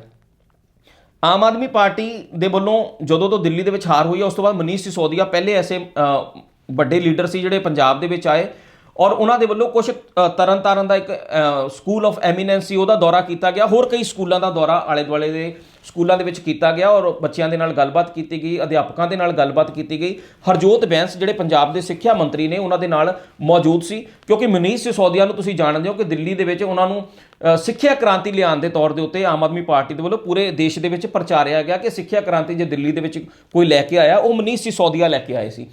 ਆਮ ਆਦਮੀ ਪਾਰਟੀ ਦੇ ਵੱਲੋਂ ਜਦੋਂ ਤੋਂ ਦਿੱਲੀ ਦੇ ਵਿੱਚ ਹਾਰ ਹੋਈ ਹੈ ਉਸ ਤੋਂ ਬਾਅਦ ਮਨੀਸ਼ ਸਿਸੋਦੀਆ ਪਹਿਲੇ ਐਸੇ ਵੱਡੇ ਲੀਡਰ ਸੀ ਜਿਹੜੇ ਪੰਜਾਬ ਦੇ ਵਿੱਚ ਆਏ। ਔਰ ਉਹਨਾਂ ਦੇ ਵੱਲੋਂ ਕੁਝ ਤਰਨਤਾਰਨ ਦਾ ਇੱਕ ਅ, ਸਕੂਲ ਆਫ ਐਮੀਨੈਂਸੀ ਉਹਦਾ ਦੌਰਾ ਕੀਤਾ ਗਿਆ। ਹੋਰ ਕਈ ਸਕੂਲਾਂ ਦਾ ਦੌਰਾ ਆਲੇ ਦੁਆਲੇ ਦੇ ਸਕੂਲਾਂ ਦੇ ਵਿੱਚ ਕੀਤਾ ਗਿਆ ਔਰ ਬੱਚਿਆਂ ਦੇ ਨਾਲ ਗੱਲਬਾਤ ਕੀਤੀ ਗਈ ਅਧਿਆਪਕਾਂ ਦੇ ਨਾਲ ਗੱਲਬਾਤ ਕੀਤੀ ਗਈ। ਹਰਜੋਤ ਬੈਂਸ ਜਿਹੜੇ ਪੰਜਾਬ ਦੇ ਸਿੱਖਿਆ ਮੰਤਰੀ ਨੇ ਉਹਨਾਂ ਦੇ ਨਾਲ ਮੌਜੂਦ ਸੀ। ਕਿਉਂਕਿ ਮਨੀਸ਼ ਸਿਸੋਦੀਆ ਨੂੰ ਤੁਸੀਂ ਜਾਣਦੇ ਹੋ ਕਿ ਦਿੱਲੀ ਦੇ ਵਿੱਚ ਉਹਨਾਂ ਨੂੰ ਸਿੱਖਿਆ ਕ੍ਰਾਂਤੀ ਲਿਆਉਣ ਦੇ ਤੌਰ ਦੇ ਉੱਤੇ ਆਮ ਆਦਮੀ ਪਾਰਟੀ ਦੇ ਵੱਲੋਂ ਪੂਰੇ ਦੇਸ਼ ਦੇ ਵਿੱਚ ਪ੍ਰਚਾਰਿਆ ਗਿਆ ਕਿ ਸਿੱਖਿਆ ਕ੍ਰਾਂਤੀ ਜੇ ਦਿੱਲੀ ਦੇ ਵਿੱਚ ਕੋਈ ਲੈ ਕੇ ਆਇਆ ਉਹ ਮਨੀਸ਼ ਸਿਸੋਦੀਆ ਲੈ ਕੇ ਆਏ ਸੀ।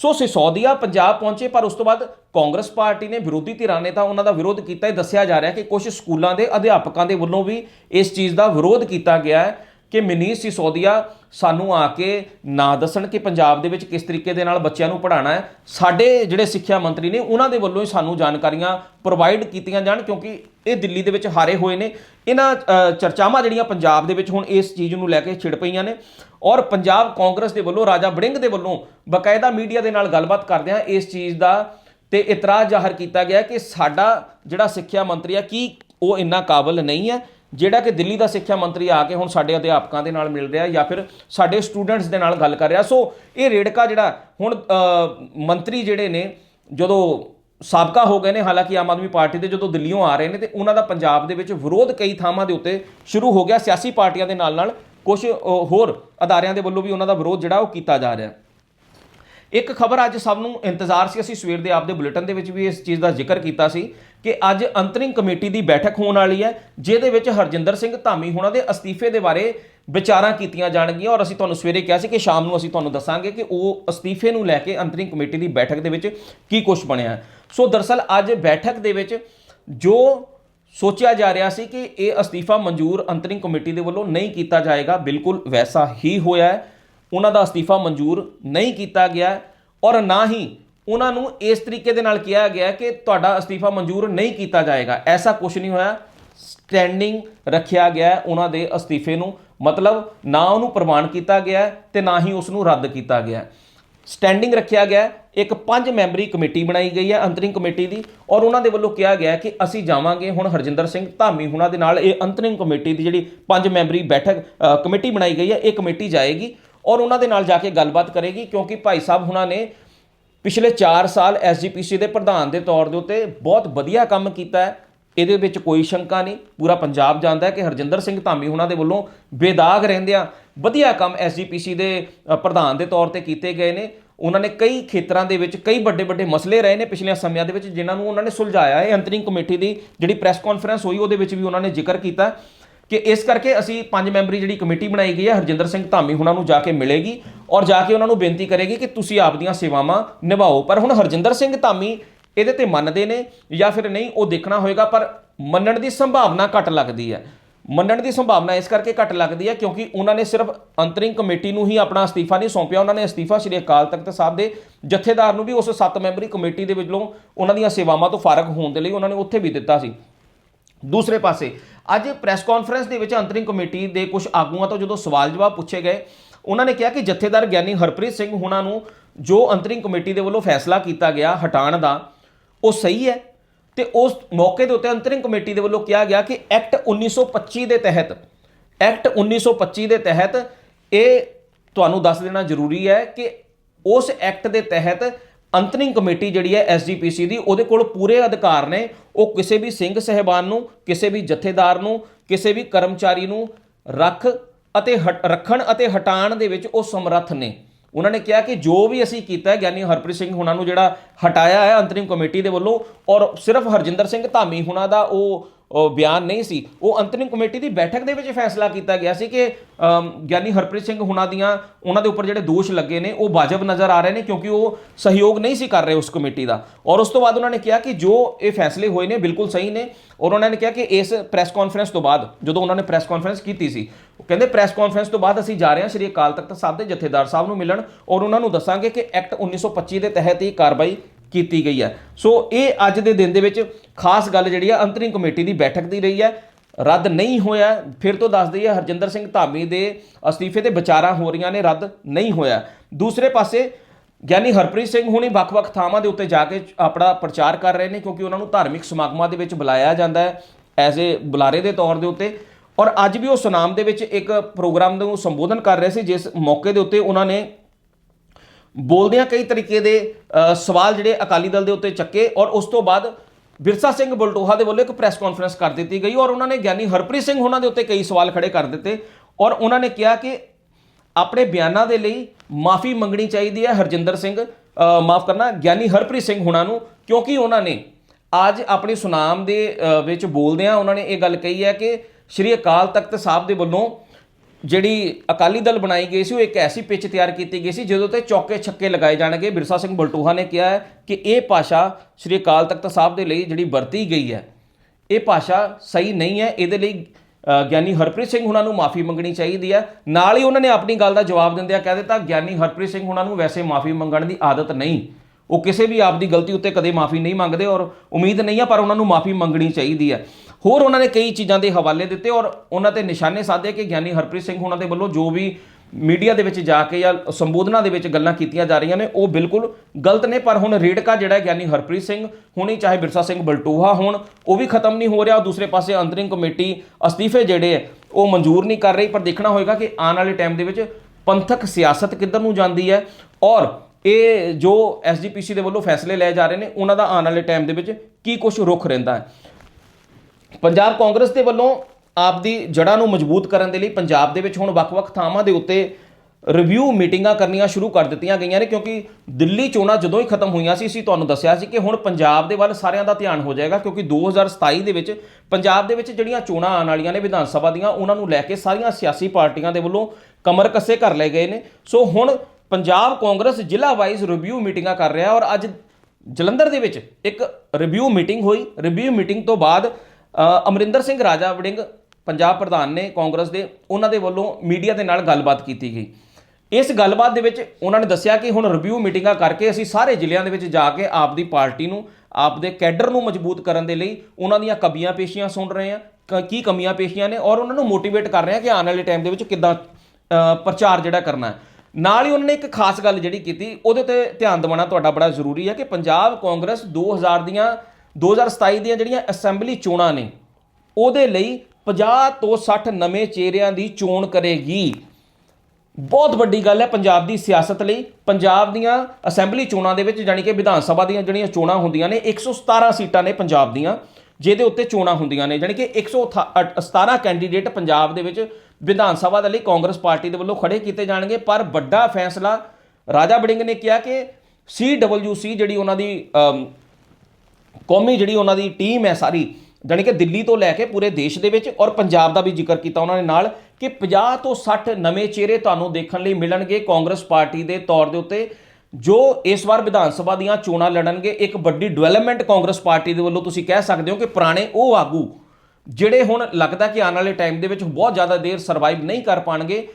ਸੋ ਸਿਸੋਦੀਆ ਪੰਜਾਬ ਪਹੁੰਚੇ, ਪਰ ਉਸ ਤੋਂ ਬਾਅਦ ਕਾਂਗਰਸ ਪਾਰਟੀ ਨੇ ਵਿਰੋਧੀ ਧਿਰਾਂ ਨੇ ਤਾਂ ਉਹਨਾਂ ਦਾ ਵਿਰੋਧ ਕੀਤਾ ਇਹ ਦੱਸਿਆ ਜਾ ਰਿਹਾ ਕਿ ਕੁਝ ਸਕੂਲਾਂ ਦੇ ਅਧਿਆਪਕਾਂ ਦੇ ਵੱਲੋਂ ਵੀ ਇਸ ਚੀਜ਼ ਦਾ ਵਿਰੋਧ ਕੀਤਾ ਗਿਆ ਹੈ ਕਿ ਮਨੀਸ਼ ਸਿਸੋਦੀਆ ਸਾਨੂੰ ਆ ਕੇ ਨਾ ਦੱਸਣ ਕਿ ਪੰਜਾਬ ਦੇ ਵਿੱਚ ਕਿਸ ਤਰੀਕੇ ਦੇ ਨਾਲ ਬੱਚਿਆਂ ਨੂੰ ਪੜ੍ਹਾਉਣਾ ਹੈ। ਸਾਡੇ ਜਿਹੜੇ ਸਿੱਖਿਆ ਮੰਤਰੀ ਨੇ, ਉਹਨਾਂ ਦੇ ਵੱਲੋਂ ਹੀ ਸਾਨੂੰ ਜਾਣਕਾਰੀਆਂ ਪ੍ਰੋਵਾਈਡ ਕੀਤੀਆਂ ਜਾਣ, ਕਿਉਂਕਿ ਇਹ ਦਿੱਲੀ ਦੇ ਵਿੱਚ ਹਾਰੇ ਹੋਏ ਨੇ। ਇਹਨਾਂ ਚਰਚਾਵਾਂ ਜਿਹੜੀਆਂ ਪੰਜਾਬ ਦੇ ਵਿੱਚ ਹੁਣ ਇਸ ਚੀਜ਼ ਨੂੰ ਲੈ ਕੇ ਛਿੜ ਪਈਆਂ ਨੇ। ਔਰ ਪੰਜਾਬ ਕਾਂਗਰਸ ਦੇ ਵੱਲੋਂ, ਰਾਜਾ ਬੜਿੰਗ ਦੇ ਵੱਲੋਂ ਬਕਾਇਦਾ ਮੀਡੀਆ ਦੇ ਨਾਲ ਗੱਲਬਾਤ ਕਰਦਿਆਂ ਇਸ ਚੀਜ਼ ਦਾ ਤੇ ਇਤਰਾਜ਼ ਜ਼ਾਹਰ ਕੀਤਾ ਗਿਆ ਕਿ ਸਾਡਾ ਜਿਹੜਾ ਸਿੱਖਿਆ ਮੰਤਰੀ ਆ, ਕੀ ਉਹ ਇੰਨਾ ਕਾਬਲ ਨਹੀਂ ਹੈ, ਜਿਹੜਾ ਕਿ ਦਿੱਲੀ ਦਾ ਸਿੱਖਿਆ ਮੰਤਰੀ ਆ ਕੇ ਹੁਣ ਸਾਡੇ ਅਧਿਆਪਕਾਂ ਦੇ ਨਾਲ ਮਿਲ ਰਿਹਾ ਜਾਂ ਫਿਰ ਸਾਡੇ ਸਟੂਡੈਂਟਸ ਦੇ ਨਾਲ ਗੱਲ ਕਰ ਰਿਹਾ। ਸੋ ਇਹ ਰੇੜਕਾ ਜਿਹੜਾ ਹੁਣ ਮੰਤਰੀ ਜਿਹੜੇ ਨੇ, ਜਦੋਂ ਸਾਬਕਾ ਹੋ ਗਏ ਨੇ, ਹਾਲਾਂਕਿ ਆਮ ਆਦਮੀ ਪਾਰਟੀ ਦੇ ਜਦੋਂ ਦਿੱਲੀੋਂ ਆ ਰਹੇ ਨੇ ਤੇ ਉਹਨਾਂ ਦਾ ਪੰਜਾਬ ਦੇ ਵਿੱਚ ਵਿਰੋਧ ਕਈ ਥਾਵਾਂ ਦੇ ਉੱਤੇ ਸ਼ੁਰੂ ਹੋ ਗਿਆ। ਸਿਆਸੀ ਪਾਰਟੀਆਂ ਦੇ ਨਾਲ ਨਾਲ ਕੁਝ ਹੋਰ ਅਦਾਰਿਆਂ ਦੇ ਵੱਲੋਂ ਵੀ ਉਹਨਾਂ ਦਾ ਵਿਰੋਧ ਜਿਹੜਾ ਉਹ ਕੀਤਾ ਜਾ ਰਿਹਾ ਇੱਕ ਖਬਰ ਅੱਜ ਸਭ ਨੂੰ ਇੰਤਜ਼ਾਰ ਸੀ। ਅਸੀਂ ਸਵੇਰ ਦੇ ਆਪਦੇ ਬੁਲੇਟਿਨ ਦੇ ਵਿੱਚ ਵੀ ਇਸ ਚੀਜ਼ ਦਾ ਜ਼ਿਕਰ ਕੀਤਾ ਸੀ ਕਿ ਅੱਜ ਅੰਤਰਿੰਗ ਕਮੇਟੀ ਦੀ ਬੈਠਕ ਹੋਣ ਵਾਲੀ ਹੈ, ਜਿਹਦੇ ਵਿੱਚ ਹਰਜਿੰਦਰ ਸਿੰਘ ਧਾਮੀ ਹੋਣਾ ਦੇ ਅਸਤੀਫੇ ਦੇ ਬਾਰੇ ਵਿਚਾਰਾਂ ਕੀਤੀਆਂ ਜਾਣਗੀਆਂ ਔਰ ਅਸੀਂ ਤੁਹਾਨੂੰ ਸਵੇਰੇ ਕਿਹਾ ਸੀ ਕਿ ਸ਼ਾਮ ਨੂੰ ਅਸੀਂ ਤੁਹਾਨੂੰ ਦੱਸਾਂਗੇ ਕਿ ਉਹ ਅਸਤੀਫੇ ਨੂੰ ਲੈ ਕੇ ਅੰਤਰਿੰਗ ਕਮੇਟੀ ਦੀ ਬੈਠਕ ਦੇ ਵਿੱਚ ਕੀ ਕੁਝ ਬਣਿਆ ਹੈ। ਸੋ ਦਰਸਲ ਅੱਜ ਬੈਠਕ ਦੇ ਵਿੱਚ ਜੋ ਸੋਚਿਆ ਜਾ ਰਿਹਾ ਸੀ ਕਿ ਇਹ ਅਸਤੀਫਾ ਮਨਜ਼ੂਰ ਅੰਤਰਿੰਗ ਕਮੇਟੀ ਦੇ ਵੱਲੋਂ ਨਹੀਂ ਕੀਤਾ ਜਾਏਗਾ, ਬਿਲਕੁਲ ਵੈਸਾ ਹੀ ਹੋਇਆ ਹੈ। ਉਹਨਾਂ ਦਾ ਅਸਤੀਫਾ ਮਨਜ਼ੂਰ ਨਹੀਂ ਕੀਤਾ ਗਿਆ ਔਰ ਨਾ ਹੀ ਉਹਨਾਂ ਨੂੰ ਇਸ ਤਰੀਕੇ ਦੇ ਨਾਲ ਕਿਹਾ ਗਿਆ ਕਿ ਤੁਹਾਡਾ ਅਸਤੀਫਾ ਮਨਜ਼ੂਰ ਨਹੀਂ ਕੀਤਾ ਜਾਏਗਾ। ਐਸਾ ਕੁਝ ਨਹੀਂ ਹੋਇਆ। ਸਟੈਂਡਿੰਗ ਰੱਖਿਆ ਗਿਆ ਉਹਨਾਂ ਦੇ ਅਸਤੀਫੇ ਨੂੰ। ਮਤਲਬ ਨਾ ਉਹਨੂੰ ਪ੍ਰਵਾਨ ਕੀਤਾ ਗਿਆ ਹੈ ਤੇ ਨਾ ਹੀ ਉਸ ਨੂੰ ਰੱਦ ਕੀਤਾ ਗਿਆ ਸਟੈਂਡਿੰਗ ਰੱਖਿਆ ਗਿਆ ਇੱਕ ਪੰਜ ਮੈਂਬਰੀ ਕਮੇਟੀ ਬਣਾਈ ਗਈ ਹੈ ਅੰਤਰਿੰਗ ਕਮੇਟੀ ਦੀ ਔਰ ਉਹਨਾਂ ਦੇ ਵੱਲੋਂ ਕਿਹਾ ਗਿਆ ਕਿ ਅਸੀਂ ਜਾਵਾਂਗੇ। ਹੁਣ ਹਰਜਿੰਦਰ ਸਿੰਘ ਧਾਮੀ ਹੁਣਾਂ ਦੇ ਨਾਲ ਇਹ ਅੰਤਰਿੰਗ ਕਮੇਟੀ ਦੀ ਜਿਹੜੀ ਪੰਜ ਮੈਂਬਰੀ ਬੈਠਕ ਕਮੇਟੀ ਬਣਾਈ ਗਈ ਹੈ, ਇਹ ਕਮੇਟੀ ਜਾਏਗੀ ਔਰ ਉਹਨਾਂ ਦੇ ਨਾਲ ਜਾ ਕੇ ਗੱਲਬਾਤ ਕਰੇਗੀ ਕਿਉਂਕਿ ਭਾਈ ਸਾਹਿਬ ਹੁਣਾਂ ਨੇ ਪਿਛਲੇ 4 ਸਾਲ ਐਸਜੀਪੀਸੀ ਦੇ ਪ੍ਰਧਾਨ ਦੇ ਤੌਰ ਦੇ ਉੱਤੇ ਬਹੁਤ ਵਧੀਆ ਕੰਮ ਕੀਤਾ ਹੈ। ਇਹਦੇ ਵਿੱਚ ਕੋਈ ਸ਼ੰਕਾ ਨਹੀਂ, ਪੂਰਾ ਪੰਜਾਬ ਜਾਣਦਾ ਹੈ ਕਿ ਹਰਜਿੰਦਰ ਸਿੰਘ ਧਾਮੀ ਉਹਨਾਂ ਦੇ ਵੱਲੋਂ ਬੇਦਾਗ ਰਹਿੰਦਿਆਂ ਵਧੀਆ ਕੰਮ ਐਸਜੀਪੀਸੀ ਦੇ ਪ੍ਰਧਾਨ ਦੇ ਤੌਰ ਤੇ ਕੀਤੇ ਗਏ ਨੇ। ਉਹਨਾਂ ਨੇ ਕਈ ਖੇਤਰਾਂ ਦੇ ਵਿੱਚ ਕਈ ਵੱਡੇ ਵੱਡੇ ਮਸਲੇ ਰਹੇ ਨੇ ਪਿਛਲੇ ਸਮਿਆਂ ਦੇ ਵਿੱਚ, ਜਿਨ੍ਹਾਂ ਨੂੰ ਉਹਨਾਂ ਨੇ ਸੁਲਝਾਇਆ ਹੈ। ਅੰਤਰਿੰਗ ਕਮੇਟੀ ਦੀ ਜਿਹੜੀ ਪ੍ਰੈਸ ਕਾਨਫਰੰਸ ਹੋਈ, ਉਹਦੇ ਵਿੱਚ ਵੀ ਉਹਨਾਂ ਨੇ ਜ਼ਿਕਰ ਕੀਤਾ ਕਿ ਇਸ ਕਰਕੇ ਅਸੀਂ ਪੰਜ ਮੈਂਬਰੀ ਜਿਹੜੀ ਕਮੇਟੀ ਬਣਾਈ ਗਈ ਹੈ, ਹਰਜਿੰਦਰ ਸਿੰਘ ਧਾਮੀ ਹੁਣਾਂ ਨੂੰ ਜਾ ਕੇ ਮਿਲੇਗੀ ਔਰ ਜਾ ਕੇ ਉਹਨਾਂ ਨੂੰ ਬੇਨਤੀ ਕਰੇਗੀ ਕਿ ਤੁਸੀਂ ਆਪਦੀਆਂ ਸੇਵਾਵਾਂ ਨਿਭਾਓ। ਪਰ ਹੁਣ ਹਰਜਿੰਦਰ ਸਿੰਘ ਧਾਮੀ ਇਹਦੇ ਤੇ ਮੰਨਦੇ ਨੇ ਜਾਂ ਫਿਰ ਨਹੀਂ, ਉਹ ਦੇਖਣਾ ਹੋਏਗਾ, ਪਰ ਮੰਨਣ ਦੀ ਸੰਭਾਵਨਾ ਘੱਟ ਲੱਗਦੀ ਹੈ। ਮੰਨਣ ਦੀ ਸੰਭਾਵਨਾ ਇਸ ਕਰਕੇ ਘੱਟ ਲੱਗਦੀ ਹੈ ਕਿਉਂਕਿ ਉਹਨਾਂ ਨੇ ਸਿਰਫ ਅੰਤਰਿੰਗ ਕਮੇਟੀ ਨੂੰ ਹੀ ਆਪਣਾ ਅਸਤੀਫਾ ਨਹੀਂ ਸੌਂਪਿਆ, ਉਹਨਾਂ ਨੇ ਅਸਤੀਫਾ ਸ੍ਰੀ ਅਕਾਲ ਤਖਤ ਸਾਹਿਬ ਦੇ ਜਥੇਦਾਰ ਨੂੰ ਵੀ ਉਸ 7 ਮੈਂਬਰੀ ਕਮੇਟੀ ਦੇ ਵਿੱਚੋਂ ਉਹਨਾਂ ਦੀਆਂ ਸੇਵਾਵਾਂ ਤੋਂ ਫਾਰਗ ਹੋਣ ਦੇ ਲਈ ਉਹਨਾਂ ਨੇ ਉੱਥੇ ਵੀ ਦਿੱਤਾ ਸੀ। ਦੂਸਰੇ ਪਾਸੇ, ਅੱਜ ਪ੍ਰੈਸ ਕਾਨਫਰੰਸ ਦੇ ਵਿੱਚ ਅੰਤਰਿੰਗ ਕਮੇਟੀ ਦੇ ਕੁਝ ਆਗੂਆਂ ਤੋਂ ਜਦੋਂ ਸਵਾਲ ਜਵਾਬ ਪੁੱਛੇ ਗਏ, ਉਹਨਾਂ ਨੇ ਕਿਹਾ ਕਿ ਜਥੇਦਾਰ ਗਿਆਨੀ ਹਰਪ੍ਰੀਤ ਸਿੰਘ ਹੁਣਾਂ ਨੂੰ ਜੋ ਅੰਤਰਿੰਗ ਕਮੇਟੀ ਦੇ ਵੱਲੋਂ ਫੈਸਲਾ ਕੀਤਾ ਗਿਆ ਹਟਾਉਣ ਦਾ, ਉਹ ਸਹੀ ਹੈ। ਤੇ ਉਸ ਮੌਕੇ ਦੇ ਉੱਤੇ ਅੰਤਰਿੰਗ ਕਮੇਟੀ ਦੇ ਵੱਲੋਂ ਕਿਹਾ ਗਿਆ ਕਿ ਐਕਟ 1925 ਦੇ ਤਹਿਤ ਐਕਟ 1925 ਦੇ ਤਹਿਤ ਇਹ ਤੁਹਾਨੂੰ ਦੱਸ ਦੇਣਾ ਜ਼ਰੂਰੀ ਹੈ ਕਿ ਉਸ ਐਕਟ ਦੇ ਤਹਿਤ ਅੰਤਰਿੰਗ ਕਮੇਟੀ ਜਿਹੜੀ ਹੈ ਐਸਜੀਪੀਸੀ ਦੀ, ਉਹਦੇ ਕੋਲ ਪੂਰੇ ਅਧਿਕਾਰ ਨੇ। ਉਹ ਕਿਸੇ ਵੀ ਸਿੰਘ ਸਹਿਬਾਨ ਨੂੰ, ਕਿਸੇ ਵੀ ਜਥੇਦਾਰ ਨੂੰ, ਕਿਸੇ ਵੀ ਕਰਮਚਾਰੀ ਨੂੰ ਰੱਖ ਅਤੇ ਹਟ- ਰੱਖਣ ਅਤੇ ਹਟਾਉਣ ਦੇ ਵਿੱਚ ਉਹ ਸਮਰੱਥ ਨੇ। ਉਹਨਾਂ ਨੇ ਕਿਹਾ ਕਿ ਜੋ ਵੀ ਅਸੀਂ ਕੀਤਾ ਹੈ, ਗਿਆਨੀ ਹਰਪ੍ਰੀਤ ਸਿੰਘ ਹੁਣਾਂ ਨੂੰ ਜਿਹੜਾ ਹਟਾਇਆ ਹੈ ਅੰਤਰਿਮ ਕਮੇਟੀ ਦੇ ਵੱਲੋਂ ਔਰ ਸਿਰਫ ਹਰਜਿੰਦਰ ਸਿੰਘ ਧਾਮੀ ਹੁਣਾਂ ਦਾ ਉਹ ਉਹ ਬਿਆਨ ਨਹੀਂ ਸੀ, ਉਹ ਅੰਤਰਿਮ ਕਮੇਟੀ ਦੀ ਬੈਠਕ ਦੇ ਵਿੱਚ ਫੈਸਲਾ ਕੀਤਾ ਗਿਆ ਸੀ ਕਿ ਗਿਆਨੀ ਹਰਪ੍ਰੀਤ ਸਿੰਘ ਹੁਣਾਂ ਦੀਆਂ ਉਹਨਾਂ ਦੇ ਉੱਪਰ ਜਿਹੜੇ ਦੋਸ਼ ਲੱਗੇ ਨੇ, ਉਹ ਵਾਜਬ ਨਜ਼ਰ ਆ ਰਹੇ ਨੇ ਕਿਉਂਕਿ ਉਹ ਸਹਿਯੋਗ ਨਹੀਂ ਸੀ ਕਰ ਰਹੇ ਉਸ ਕਮੇਟੀ ਦਾ। ਔਰ ਉਸ ਤੋਂ ਬਾਅਦ ਉਹਨਾਂ ਨੇ ਕਿਹਾ ਕਿ ਜੋ ਇਹ ਫੈਸਲੇ ਹੋਏ ਨੇ ਬਿਲਕੁਲ ਸਹੀ ਨੇ ਔਰ ਉਹਨਾਂ ਨੇ ਕਿਹਾ ਕਿ ਇਸ ਪ੍ਰੈਸ ਕਾਨਫਰੰਸ ਤੋਂ ਬਾਅਦ, ਜਦੋਂ ਉਹਨਾਂ ਨੇ ਪ੍ਰੈਸ ਕਾਨਫਰੰਸ ਕੀਤੀ ਸੀ ਕਹਿੰਦੇ ਪ੍ਰੈਸ ਕਾਨਫਰੰਸ ਤੋਂ ਬਾਅਦ ਅਸੀਂ ਜਾ ਰਹੇ ਹਾਂ ਸ੍ਰੀ ਅਕਾਲ ਤਖਤ ਸਾਹਿਬ ਦੇ ਜਥੇਦਾਰ ਸਾਹਿਬ ਨੂੰ ਮਿਲਣ ਔਰ ਉਹਨਾਂ ਨੂੰ ਦੱਸਾਂਗੇ ਕਿ ਐਕਟ 1925 ਦੇ ਤਹਿਤ ਇਹ ਕਾਰਵਾਈ ਕੀਤੀ ਗਈ ਹੈ। ਸੋ ਇਹ ਅੱਜ ਦੇ ਦਿਨ ਦੇ ਵਿੱਚ ਖਾਸ ਗੱਲ ਜਿਹੜੀ ਆ, ਅੰਤਰਿੰਗ ਕਮੇਟੀ ਦੀ ਬੈਠਕ ਦੀ ਰਹੀ ਹੈ। ਰੱਦ ਨਹੀਂ ਹੋਇਆ। ਫਿਰ ਤੋਂ ਦੱਸ ਦਈਏ, ਹਰਜਿੰਦਰ ਸਿੰਘ ਧਾਮੀ ਦੇ ਅਸਤੀਫੇ ਤੇ ਵਿਚਾਰਾਂ ਹੋ ਰਹੀਆਂ ਨੇ, ਰੱਦ ਨਹੀਂ ਹੋਇਆ। ਦੂਸਰੇ ਪਾਸੇ, ਗਿਆਨੀ ਹਰਪ੍ਰੀਤ ਸਿੰਘ ਹੁਣੀ ਵੱਖ-ਵੱਖ ਥਾਵਾਂ ਦੇ ਉੱਤੇ ਜਾ ਕੇ ਆਪਣਾ ਪ੍ਰਚਾਰ ਕਰ ਰਹੇ ਨੇ, ਕਿਉਂਕਿ ਉਹਨਾਂ ਨੂੰ ਧਾਰਮਿਕ ਸਮਾਗਮਾਂ ਦੇ ਵਿੱਚ ਬੁਲਾਇਆ ਜਾਂਦਾ ਹੈ, ਐਜ਼ ਏ ਬੁਲਾਰੇ ਦੇ ਤੌਰ ਦੇ ਉੱਤੇ। ਔਰ ਅੱਜ ਵੀ ਉਹ ਸੁਨਾਮ ਦੇ ਵਿੱਚ ਇੱਕ ਪ੍ਰੋਗਰਾਮ ਨੂੰ ਸੰਬੋਧਨ ਕਰ ਰਹੇ ਸੀ, ਜਿਸ ਮੌਕੇ ਦੇ ਉੱਤੇ ਉਹਨਾਂ ਨੇ ਬੋਲਦਿਆਂ ਕਈ ਤਰੀਕੇ ਦੇ ਸਵਾਲ ਜਿਹੜੇ ਅਕਾਲੀ ਦਲ ਦੇ ਉੱਤੇ ਚੱਕੇ ਔਰ ਉਸ ਤੋਂ ਬਾਅਦ ਬਿਰਸਾ ਸਿੰਘ ਬਲਟੋਹਾ ਦੇ ਵੱਲੋਂ ਇੱਕ ਪ੍ਰੈਸ ਕਾਨਫਰੰਸ ਕਰ ਦਿੱਤੀ ਗਈ ਔਰ ਉਹਨਾਂ ਨੇ ਗਿਆਨੀ ਹਰਪ੍ਰੀਤ ਸਿੰਘ ਉਹਨਾਂ ਦੇ ਉੱਤੇ ਕਈ ਸਵਾਲ ਖੜੇ ਕਰ ਦਿੱਤੇ ਔਰ ਉਹਨਾਂ ਨੇ ਕਿਹਾ ਕਿ ਆਪਣੇ ਬਿਆਨਾਂ ਦੇ ਲਈ ਮਾਫੀ ਮੰਗਣੀ ਚਾਹੀਦੀ ਹੈ ਹਰਜਿੰਦਰ ਸਿੰਘ ਮਾਫ ਕਰਨਾ, ਗਿਆਨੀ ਹਰਪ੍ਰੀਤ ਸਿੰਘ ਹੁਣਾਂ ਨੂੰ, ਕਿਉਂਕਿ ਉਹਨਾਂ ਨੇ ਅੱਜ ਆਪਣੀ ਸੁਨਾਮ ਦੇ ਵਿੱਚ ਬੋਲਦਿਆਂ ਉਹਨਾਂ ਨੇ ਇਹ ਗੱਲ ਕਹੀ ਹੈ ਕਿ ਸ਼੍ਰੀ ਅਕਾਲ ਤਖਤ ਸਾਹਿਬ ਦੇ ਵੱਲੋਂ ਜਿਹੜੀ ਅਕਾਲੀ ਦਲ ਬਣਾਈ ਗਈ ਸੀ, ਉਹ ਇੱਕ ਐਸੀ ਪਿੱਚ ਤਿਆਰ ਕੀਤੀ ਗਈ ਸੀ, ਜਦੋਂ ਤੇ ਚੌਕੇ ਛੱਕੇ ਲਗਾਏ ਜਾਣਗੇ। ਬਿਰਸਾ ਸਿੰਘ ਬਲਟੂਹਾ ਨੇ ਕਿਹਾ ਹੈ ਕਿ ਇਹ ਭਾਸ਼ਾ ਸ਼੍ਰੀ ਅਕਾਲ ਤਖਤ ਸਾਹਿਬ ਦੇ ਲਈ ਜਿਹੜੀ ਵਰਤੀ ਗਈ ਹੈ, ਇਹ ਭਾਸ਼ਾ ਸਹੀ ਨਹੀਂ ਹੈ। ਇਹਦੇ ਲਈ ਗਿਆਨੀ ਹਰਪ੍ਰੀਤ ਸਿੰਘ ਉਹਨਾਂ ਨੂੰ ਮਾਫੀ ਮੰਗਣੀ ਚਾਹੀਦੀ ਹੈ। ਨਾਲ ਹੀ ਉਹਨਾਂ ਨੇ ਆਪਣੀ ਗੱਲ ਦਾ ਜਵਾਬ ਦਿੰਦਿਆਂ ਕਹਿ ਦਿੱਤਾ, ਗਿਆਨੀ ਹਰਪ੍ਰੀਤ ਸਿੰਘ ਉਹਨਾਂ ਨੂੰ ਵੈਸੇ ਮਾਫੀ ਮੰਗਣ ਦੀ ਆਦਤ ਨਹੀਂ। ਉਹ ਕਿਸੇ ਵੀ ਆਪ ਦੀ ਗਲਤੀ ਉੱਤੇ ਕਦੇ ਮਾਫੀ ਨਹੀਂ ਮੰਗਦੇ ਔਰ ਉਮੀਦ ਨਹੀਂ ਹੈ ਪਰ ਉਹਨਾਂ ਨੂੰ ਮਾਫੀ ਮੰਗਣੀ ਚਾਹੀਦੀ ਹੈ। ਹੋਰ ਉਹਨਾਂ ਨੇ ਕਈ ਚੀਜ਼ਾਂ ਦੇ ਹਵਾਲੇ ਦਿੱਤੇ ਔਰ ਉਹਨਾਂ ਤੇ ਨਿਸ਼ਾਨੇ ਸਾਧੇ ਕਿ ਗਿਆਨੀ ਹਰਪ੍ਰੀਤ ਸਿੰਘ ਉਹਨਾਂ ਦੇ ਵੱਲੋਂ ਜੋ ਵੀ ਮੀਡੀਆ ਦੇ ਵਿੱਚ ਜਾ ਕੇ ਜਾਂ ਸੰਬੋਧਨਾਂ ਦੇ ਵਿੱਚ ਗੱਲਾਂ ਕੀਤੀਆਂ ਜਾ ਰਹੀਆਂ ਨੇ, ਉਹ ਬਿਲਕੁਲ ਗਲਤ ਨੇ। ਪਰ ਹੁਣ ਰੇੜਕਾ ਜਿਹੜਾ ਗਿਆਨੀ ਹਰਪ੍ਰੀਤ ਸਿੰਘ, ਹੁਣੀ ਚਾਹੇ ਬਿਰਸਾ ਸਿੰਘ ਬਲਟੋਹਾ ਹੋਣ, ਉਹ ਵੀ ਖਤਮ ਨਹੀਂ ਹੋ ਰਿਹਾ। ਔਰ ਦੂਸਰੇ ਪਾਸੇ ਅੰਤਰਿੰਗ ਕਮੇਟੀ ਅਸਤੀਫੇ ਜਿਹੜੇ ਹੈ, ਉਹ ਮਨਜ਼ੂਰ ਨਹੀਂ ਕਰ ਰਹੀ। ਪਰ ਦੇਖਣਾ ਹੋਏਗਾ ਕਿ ਆਉਣ ਵਾਲੇ ਟਾਈਮ ਦੇ ਵਿੱਚ ਪੰਥਕ ਸਿਆਸਤ ਕਿੱਧਰ ਨੂੰ ਜਾਂਦੀ ਹੈ ਔਰ ਇਹ ਜੋ ਐਸਜੀਪੀਸੀ ਦੇ ਵੱਲੋਂ ਫੈਸਲੇ ਲਏ ਜਾ ਰਹੇ ਨੇ, ਉਹਨਾਂ ਦਾ ਆਉਣ ਵਾਲੇ ਟਾਈਮ ਦੇ ਵਿੱਚ ਕੀ ਕੁਝ ਰੁਖ ਰਹਿੰਦਾ ਹੈ। ਪੰਜਾਬ ਕਾਂਗਰਸ ਦੇ ਵੱਲੋਂ ਆਪਦੀ ਜੜ੍ਹਾਂ ਨੂੰ ਮਜ਼ਬੂਤ ਕਰਨ ਦੇ ਲਈ ਪੰਜਾਬ ਦੇ ਵਿੱਚ ਹੁਣ ਵੱਖ-ਵੱਖ ਥਾਵਾਂ ਦੇ ਉੱਤੇ ਰਿਵਿਊ ਮੀਟਿੰਗਾਂ ਕਰਨੀਆਂ ਸ਼ੁਰੂ ਕਰ ਦਿੱਤੀਆਂ ਗਈਆਂ ਨੇ, ਕਿਉਂਕਿ ਦਿੱਲੀ ਚੋਣਾਂ ਜਦੋਂ ਹੀ ਖਤਮ ਹੋਈਆਂ ਸੀ, ਅਸੀਂ ਤੁਹਾਨੂੰ ਦੱਸਿਆ ਸੀ ਕਿ ਹੁਣ ਪੰਜਾਬ ਦੇ ਵੱਲ ਸਾਰਿਆਂ ਦਾ ਧਿਆਨ ਹੋ ਜਾਏਗਾ, ਕਿਉਂਕਿ 2027 ਦੇ ਵਿੱਚ ਪੰਜਾਬ ਦੇ ਵਿੱਚ ਜਿਹੜੀਆਂ ਚੋਣਾਂ ਆਉਣ ਵਾਲੀਆਂ ਨੇ ਵਿਧਾਨ ਸਭਾ ਦੀਆਂ, ਉਹਨਾਂ ਨੂੰ ਲੈ ਕੇ ਸਾਰੀਆਂ ਸਿਆਸੀ ਪਾਰਟੀਆਂ ਦੇ ਵੱਲੋਂ ਕਮਰ ਕੱਸੇ ਕਰ ਲਏ ਗਏ ਨੇ। ਸੋ ਹੁਣ ਪੰਜਾਬ ਕਾਂਗਰਸ ਜ਼ਿਲ੍ਹਾ ਵਾਈਜ਼ ਰਿਵਿਊ ਮੀਟਿੰਗਾਂ ਕਰ ਰਿਹਾ ਔਰ ਅੱਜ ਜਲੰਧਰ ਦੇ ਵਿੱਚ ਇੱਕ ਰਿਵਿਊ ਮੀਟਿੰਗ ਹੋਈ। ਰਿਵਿਊ ਮੀਟਿੰਗ ਤੋਂ ਬਾਅਦ ਅਮਰਿੰਦਰ ਸਿੰਘ ਰਾਜਾ ਵੜਿੰਗ ਪੰਜਾਬ ਪ੍ਰਧਾਨ ਨੇ ਕਾਂਗਰਸ ਦੇ, ਉਹਨਾਂ ਦੇ ਵੱਲੋਂ ਮੀਡੀਆ ਦੇ ਨਾਲ ਗੱਲਬਾਤ ਕੀਤੀ ਗਈ। ਇਸ ਗੱਲਬਾਤ ਦੇ ਵਿੱਚ ਉਹਨਾਂ ਨੇ ਦੱਸਿਆ ਕਿ ਹੁਣ ਰਿਵਿਊ ਮੀਟਿੰਗਾਂ ਕਰਕੇ ਅਸੀਂ ਸਾਰੇ ਜ਼ਿਲ੍ਹਿਆਂ ਦੇ ਵਿੱਚ ਜਾ ਕੇ ਆਪਦੀ ਪਾਰਟੀ ਨੂੰ, ਆਪਦੇ ਕੈਡਰ ਨੂੰ ਮਜ਼ਬੂਤ ਕਰਨ ਦੇ ਲਈ ਉਹਨਾਂ ਦੀਆਂ ਕਬੀਆਂ ਪੇਸ਼ੀਆਂ ਸੁਣ ਰਹੇ ਹਾਂ, ਕ- ਕੀ ਕਮੀਆਂ ਪੇਸ਼ੀਆਂ ਨੇ ਔਰ ਉਹਨਾਂ ਨੂੰ ਮੋਟੀਵੇਟ ਕਰ ਰਹੇ ਹਾਂ ਕਿ ਆਉਣ ਵਾਲੇ ਟਾਈਮ ਦੇ ਵਿੱਚ ਕਿੱਦਾਂ ਪ੍ਰਚਾਰ ਜਿਹੜਾ ਕਰਨਾ ਹੈ। ਨਾਲ ਹੀ ਉਹਨਾਂ ਨੇ ਇੱਕ ਖਾਸ ਗੱਲ ਜਿਹੜੀ ਕੀਤੀ, ਉਹਦੇ ਤੇ ਧਿਆਨ ਦਿਵਾਉਣਾ ਤੁਹਾਡਾ ਬੜਾ ਜ਼ਰੂਰੀ ਹੈ ਕਿ ਪੰਜਾਬ ਕਾਂਗਰਸ 2000 ਦੀਆਂ 2027 ਦੀਆਂ ਜਿਹੜੀਆਂ ਅਸੈਂਬਲੀ ਚੋਣਾਂ ਨੇ, ਉਹਦੇ ਲਈ 50 ਤੋਂ 60 ਨਵੇਂ ਚਿਹਰਿਆਂ ਦੀ ਚੋਣ ਕਰੇਗੀ। ਬਹੁਤ ਵੱਡੀ ਗੱਲ ਹੈ ਪੰਜਾਬ ਦੀ ਸਿਆਸਤ ਲਈ। ਪੰਜਾਬ ਦੀਆਂ ਅਸੈਂਬਲੀ ਚੋਣਾਂ ਦੇ ਵਿੱਚ ਜਾਣੀ ਕਿ ਵਿਧਾਨ ਸਭਾ ਦੀਆਂ ਜਿਹੜੀਆਂ ਚੋਣਾਂ ਹੁੰਦੀਆਂ ਨੇ 117 ਸੀਟਾਂ ਨੇ ਪੰਜਾਬ ਦੀਆਂ, ਜਿਹਦੇ ਉੱਤੇ ਚੋਣਾਂ ਹੁੰਦੀਆਂ ਨੇ। ਜਾਣੀ ਕਿ 117 ਕੈਂਡੀਡੇਟ ਪੰਜਾਬ ਦੇ ਵਿੱਚ ਵਿਧਾਨ ਸਭਾ ਦੇ ਲਈ ਕਾਂਗਰਸ ਪਾਰਟੀ ਦੇ ਵੱਲੋਂ ਖੜੇ ਕੀਤੇ ਜਾਣਗੇ। ਪਰ ਵੱਡਾ ਫੈਸਲਾ ਰਾਜਾ ਬੜਿੰਗ ਨੇ ਕਿਹਾ ਕਿ ਸੀਡਬਲਯੂਸੀ ਜਿਹੜੀ ਉਹਨਾਂ ਦੀ ਕੌਮੀ ਜਿਹੜੀ ਉਹਨਾਂ ਦੀ ਟੀਮ ਹੈ ਸਾਰੀ, ਜਾਣੀ ਕਿ ਦਿੱਲੀ ਤੋਂ ਲੈ ਕੇ ਪੂਰੇ ਦੇਸ਼ ਦੇ ਵਿੱਚ ਔਰ ਪੰਜਾਬ ਦਾ ਵੀ ਜ਼ਿਕਰ ਕੀਤਾ ਉਹਨਾਂ ਨੇ ਨਾਲ ਕਿ 50 ਤੋਂ 60 ਨਵੇਂ ਚਿਹਰੇ ਤੁਹਾਨੂੰ ਦੇਖਣ ਲਈ ਮਿਲਣਗੇ ਕਾਂਗਰਸ ਪਾਰਟੀ ਦੇ ਤੌਰ ਦੇ ਉੱਤੇ, ਜੋ ਇਸ ਵਾਰ ਵਿਧਾਨ ਸਭਾ ਦੀਆਂ ਚੋਣਾਂ ਲੜਨਗੇ। ਇੱਕ ਵੱਡੀ ਡਿਵੈਲਪਮੈਂਟ ਕਾਂਗਰਸ ਪਾਰਟੀ ਦੇ ਵੱਲੋਂ ਤੁਸੀਂ ਕਹਿ ਸਕਦੇ ਹੋ ਕਿ ਪੁਰਾਣੇ ਉਹ ਆਗੂ, ਜਿਹੜੇ ਹੁਣ ਲੱਗਦਾ ਕਿ ਆਉਣ ਵਾਲੇ ਟਾਈਮ ਦੇ ਵਿੱਚ ਬਹੁਤ ਜ਼ਿਆਦਾ ਦੇਰ ਸਰਵਾਈਵ ਨਹੀਂ ਕਰ ਪਾਣਗੇ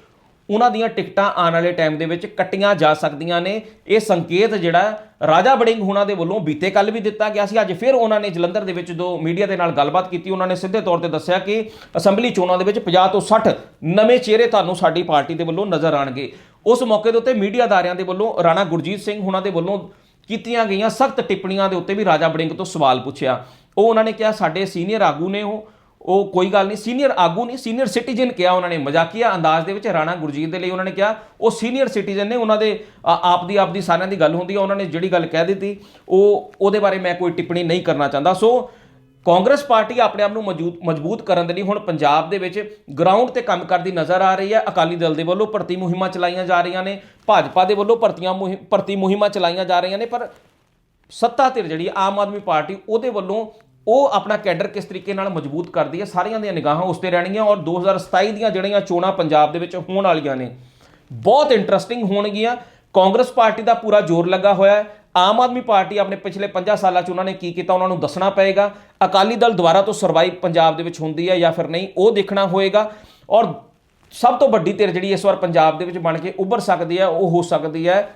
ਉਹਨਾਂ ਦੀਆਂ ਟਿਕਟਾਂ ਆਉਣ ਵਾਲੇ ਟਾਈਮ ਦੇ ਵਿੱਚ ਕੱਟੀਆਂ ਜਾ ਸਕਦੀਆਂ ਨੇ। ਇਹ ਸੰਕੇਤ ਜਿਹੜਾ ਰਾਜਾ ਬੜਿੰਗ ਹੁਣਾਂ ਦੇ ਵੱਲੋਂ ਬੀਤੇ ਕੱਲ ਵੀ ਦਿੱਤਾ ਗਿਆ ਸੀ। ਅੱਜ ਫਿਰ ਉਹਨਾਂ ਨੇ ਜਲੰਧਰ ਦੇ ਵਿੱਚ ਜੋ ਮੀਡੀਆ ਦੇ ਨਾਲ ਗੱਲਬਾਤ ਕੀਤੀ, ਉਹਨਾਂ ਨੇ ਸਿੱਧੇ ਤੌਰ ਤੇ ਦੱਸਿਆ ਕਿ ਅਸੈਂਬਲੀ ਚੋਣਾਂ ਦੇ ਵਿੱਚ 50 ਤੋਂ 60 ਨਵੇਂ ਚਿਹਰੇ ਤੁਹਾਨੂੰ ਸਾਡੀ ਪਾਰਟੀ ਦੇ ਵੱਲੋਂ ਨਜ਼ਰ ਆਣਗੇ ਉਸ ਮੌਕੇ ਦੇ ਉੱਤੇ ਮੀਡੀਆ ਅਦਾਰਿਆਂ ਦੇ ਵੱਲੋਂ ਰਾਣਾ ਗੁਰਜੀਤ ਸਿੰਘ ਹੁਣਾਂ ਦੇ ਵੱਲੋਂ ਕੀਤੀਆਂ ਗਈਆਂ ਸਖਤ ਟਿੱਪਣੀਆਂ ਦੇ ਉੱਤੇ ਵੀ ਰਾਜਾ ਬੜਿੰਗ ਤੋਂ ਸਵਾਲ ਪੁੱਛਿਆ। ਉਹ ਉਹਨਾਂ ਨੇ ਕਿਹਾ, ਸਾਡੇ ਸੀਨੀਅਰ ਆਗੂ ਨੇ ਉਹ ਉਹ ਕੋਈ ਗੱਲ ਨਹੀਂ ਸੀਨੀਅਰ ਆਗੂ ਨਹੀਂ ਸੀਨੀਅਰ ਸਿਟੀਜ਼ਨ ਕਿਹਾ ਉਹਨਾਂ ਨੇ ਮਜ਼ਾਕੀਆ ਅੰਦਾਜ਼ ਦੇ ਵਿੱਚ ਰਾਣਾ ਗੁਰਜੀਤ ਦੇ ਲਈ ਉਹਨਾਂ ਨੇ ਕਿਹਾ। ਉਹ ਸੀਨੀਅਰ ਸਿਟੀਜ਼ਨ ਨੇ, ਉਹਨਾਂ ਦੇ ਆਪ ਦੀ ਆਪ ਦੀ ਸਾਰਿਆਂ ਦੀ ਗੱਲ ਹੁੰਦੀ ਹੈ ਉਹਨਾਂ ਨੇ ਜਿਹੜੀ ਗੱਲ ਕਹਿ ਦਿੱਤੀ, ਉਹ, ਉਹਦੇ ਬਾਰੇ ਮੈਂ ਕੋਈ ਟਿੱਪਣੀ ਨਹੀਂ ਕਰਨਾ ਚਾਹੁੰਦਾ। ਸੋ, ਕਾਂਗਰਸ ਪਾਰਟੀ ਆਪਣੇ ਆਪ ਨੂੰ ਮਜ਼ਬੂਤ ਮਜ਼ਬੂਤ ਕਰਨ ਦੇ ਲਈ ਹੁਣ ਪੰਜਾਬ ਦੇ ਵਿੱਚ ਗਰਾਊਂਡ ਤੇ ਕੰਮ ਕਰਦੀ ਨਜ਼ਰ ਆ ਰਹੀ ਹੈ। ਅਕਾਲੀ ਦਲ ਦੇ ਵੱਲੋਂ ਭਰਤੀ ਮੁਹਿੰਮਾਂ ਚਲਾਈਆਂ ਜਾ ਰਹੀਆਂ ਨੇ, ਭਾਜਪਾ ਦੇ ਵੱਲੋਂ ਭਰਤੀਆਂ ਮੁਹਿੰਮ ਭਰਤੀ ਮੁਹਿੰਮਾਂ ਚਲਾਈਆਂ ਜਾ ਰਹੀਆਂ ਨੇ, ਪਰ ਸੱਤਾ ਧਿਰ ਜਿਹੜੀ ਆਮ ਆਦਮੀ ਪਾਰਟੀ, ਉਹਦੇ ਵੱਲੋਂ ਉਹ ਆਪਣਾ ਕੈਡਰ ਕਿਸ ਤਰੀਕੇ ਨਾਲ ਮਜ਼ਬੂਤ ਕਰਦੀ ਹੈ? ਸਾਰੀਆਂ ਦੀਆਂ ਨਿਗਾਹਾਂ ਉਸ ਤੇ ਰਹਿਣਗੀਆਂ ਔਰ 2027 ਦੀਆਂ ਜਿਹੜੀਆਂ ਚੋਣਾਂ ਪੰਜਾਬ ਦੇ ਵਿੱਚ ਹੋਣ ਵਾਲੀਆਂ ਨੇ, ਬਹੁਤ ਇੰਟਰਸਟਿੰਗ ਹੋਣਗੀਆਂ। ਕਾਂਗਰਸ ਪਾਰਟੀ ਦਾ ਪੂਰਾ ਜ਼ੋਰ ਲੱਗਾ ਹੋਇਆ ਹੈ। ਆਮ ਆਦਮੀ ਪਾਰਟੀ ਆਪਣੇ ਪਿਛਲੇ 50 ਸਾਲਾਂ 'ਚ ਉਹਨਾਂ ਨੇ ਕੀ ਕੀਤਾ? ਉਹਨਾਂ ਨੂੰ ਦੱਸਣਾ ਪਏਗਾ। ਅਕਾਲੀ ਦਲ ਦੁਬਾਰਾ ਤੋਂ ਸਰਵਾਈਵ ਪੰਜਾਬ ਦੇ ਵਿੱਚ ਹੁੰਦੀ ਹੈ ਜਾਂ ਫਿਰ ਨਹੀਂ, ਉਹ ਦੇਖਣਾ ਹੋਏਗਾ। ਔਰ ਸਭ ਤੋਂ ਵੱਡੀ ਧਿਰ ਜਿਹੜੀ ਇਸ ਵਾਰ ਪੰਜਾਬ ਦੇ ਵਿੱਚ ਬਣ ਕੇ ਉੱਭਰ ਸਕਦੀ ਹੈ, ਉਹ ਹੋ ਸਕਦੀ ਹੈ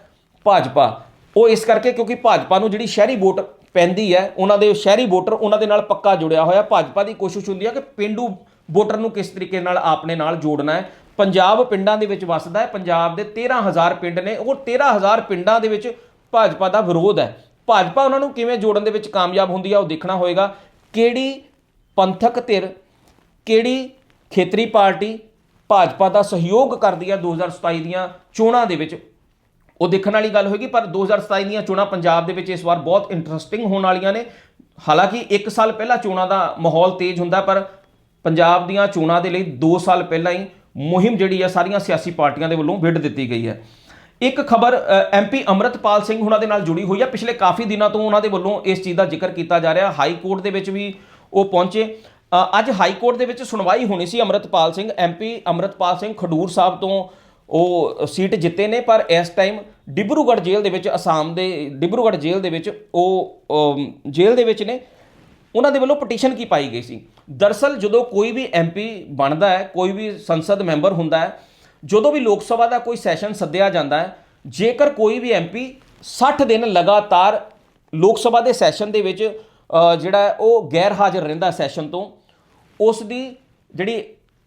ਭਾਜਪਾ। ਉਹ ਇਸ ਕਰਕੇ ਕਿਉਂਕਿ ਭਾਜਪਾ ਨੂੰ ਜਿਹੜੀ ਸ਼ਹਿਰੀ ਵੋਟ ਪੈਂਦੀ ਹੈ, ਉਹਨਾਂ ਦੇ ਸ਼ਹਿਰੀ ਵੋਟਰ ਉਹਨਾਂ ਦੇ ਨਾਲ ਪੱਕਾ ਜੁੜਿਆ ਹੋਇਆ। ਭਾਜਪਾ ਦੀ ਕੋਸ਼ਿਸ਼ ਹੁੰਦੀ ਹੈ ਕਿ ਪਿੰਡੂ ਵੋਟਰ ਨੂੰ ਕਿਸ ਤਰੀਕੇ ਨਾਲ ਆਪਣੇ ਨਾਲ ਜੋੜਨਾ ਹੈ। ਪੰਜਾਬ ਪਿੰਡਾਂ ਦੇ ਵਿੱਚ ਵਸਦਾ ਹੈ। ਪੰਜਾਬ ਦੇ 13000 ਪਿੰਡ ਨੇ, ਉਹ 13000 ਪਿੰਡਾਂ ਦੇ ਵਿੱਚ ਭਾਜਪਾ ਦਾ ਵਿਰੋਧ ਹੈ। ਭਾਜਪਾ ਉਹਨਾਂ ਨੂੰ ਕਿਵੇਂ ਜੋੜਨ ਦੇ ਵਿੱਚ ਕਾਮਯਾਬ ਹੁੰਦੀ ਆ ਉਹ ਦੇਖਣਾ ਹੋਏਗਾ। ਕਿਹੜੀ ਪੰਥਕ ਧਿਰ, ਕਿਹੜੀ ਖੇਤਰੀ ਪਾਰਟੀ ਭਾਜਪਾ ਦਾ ਸਹਿਯੋਗ ਕਰਦੀ ਹੈ 2027 ਦੀਆਂ ਚੋਣਾਂ ਦੇ ਵਿੱਚ? ਉਹ ਦੇਖਣ ਵਾਲੀ ਗੱਲ ਹੋਏਗੀ, ਪਰ 2027 ਦੀਆਂ ਚੋਣਾਂ ਪੰਜਾਬ ਦੇ ਵਿੱਚ ਇਸ ਵਾਰ ਬਹੁਤ ਇੰਟਰਸਟਿੰਗ ਹੋਣ ਵਾਲੀਆਂ ਨੇ। ਹਾਲਾਂਕਿ 1 ਸਾਲ ਪਹਿਲਾਂ ਚੋਣਾਂ ਦਾ ਮਾਹੌਲ ਤੇਜ਼ ਹੁੰਦਾ, ਪਰ ਪੰਜਾਬ ਦੀਆਂ ਚੋਣਾਂ ਦੇ ਲਈ 2 ਸਾਲ ਪਹਿਲਾਂ ਹੀ ਮੁਹਿੰਮ ਜਿਹੜੀ ਹੈ ਸਾਰੀਆਂ ਸਿਆਸੀ ਪਾਰਟੀਆਂ ਦੇ ਵੱਲੋਂ ਵਿੱਢ ਦਿੱਤੀ ਗਈ ਹੈ। ਇੱਕ ਖਬਰ ਐਮਪੀ ਅਮਰਤਪਾਲ ਸਿੰਘ ਉਹਨਾਂ ਦੇ ਨਾਲ ਜੁੜੀ ਹੋਈ ਹੈ ਪਿਛਲੇ ਕਾਫੀ ਦਿਨਾਂ ਤੋਂ ਉਹਨਾਂ ਦੇ ਵੱਲੋਂ ਇਸ ਚੀਜ਼ ਦਾ ਜ਼ਿਕਰ ਕੀਤਾ ਜਾ ਰਿਹਾ। ਹਾਈ ਕੋਰਟ ਦੇ ਵਿੱਚ ਵੀ ਉਹ ਪਹੁੰਚੇ। ਅੱਜ ਹਾਈ ਕੋਰਟ ਦੇ ਵਿੱਚ ਸੁਣਵਾਈ ਹੋਣੀ ਸੀ ਅਮਰਤਪਾਲ ਸਿੰਘ ਐਮਪੀ ਅਮਰਤਪਾਲ ਸਿੰਘ ਖਡੂਰ ਸਾਹਿਬ ਤੋਂ। ਉਹ ਸੀਟ ਜਿੱਤੇ ਨੇ, ਪਰ ਇਸ ਟਾਈਮ ਡਿਬਰੂਗੜ੍ਹ ਜੇਲ੍ਹ ਦੇ ਵਿੱਚ, ਅਸਾਮ ਦੇ, ਡਿਬਰੂਗੜ੍ਹ ਜੇਲ੍ਹ ਦੇ ਵਿੱਚ ਉਹ ਜੇਲ੍ਹ ਦੇ ਵਿੱਚ ਨੇ। ਉਹਨਾਂ ਦੇ ਵੱਲੋਂ ਪਟੀਸ਼ਨ ਕੀ ਪਾਈ ਗਈ ਸੀ? ਦਰਸਲ ਜਦੋਂ ਕੋਈ ਵੀ ਐਮਪੀ ਬਣਦਾ ਹੈ, ਕੋਈ ਵੀ ਸੰਸਦ ਮੈਂਬਰ ਹੁੰਦਾ ਹੈ, ਜਦੋਂ ਵੀ ਲੋਕ ਸਭਾ ਦਾ ਕੋਈ ਸੈਸ਼ਨ ਸੱਦਿਆ ਜਾਂਦਾ ਹੈ, ਜੇਕਰ ਕੋਈ ਵੀ ਐਮਪੀ 60 ਦਿਨ ਲਗਾਤਾਰ ਲੋਕ ਸਭਾ ਦੇ ਸੈਸ਼ਨ ਦੇ ਵਿੱਚ ਜਿਹੜਾ ਉਹ ਗੈਰ ਹਾਜ਼ਰ ਰਹਿੰਦਾ ਸੈਸ਼ਨ ਤੋਂ, ਉਸ ਦੀ ਜਿਹੜੀ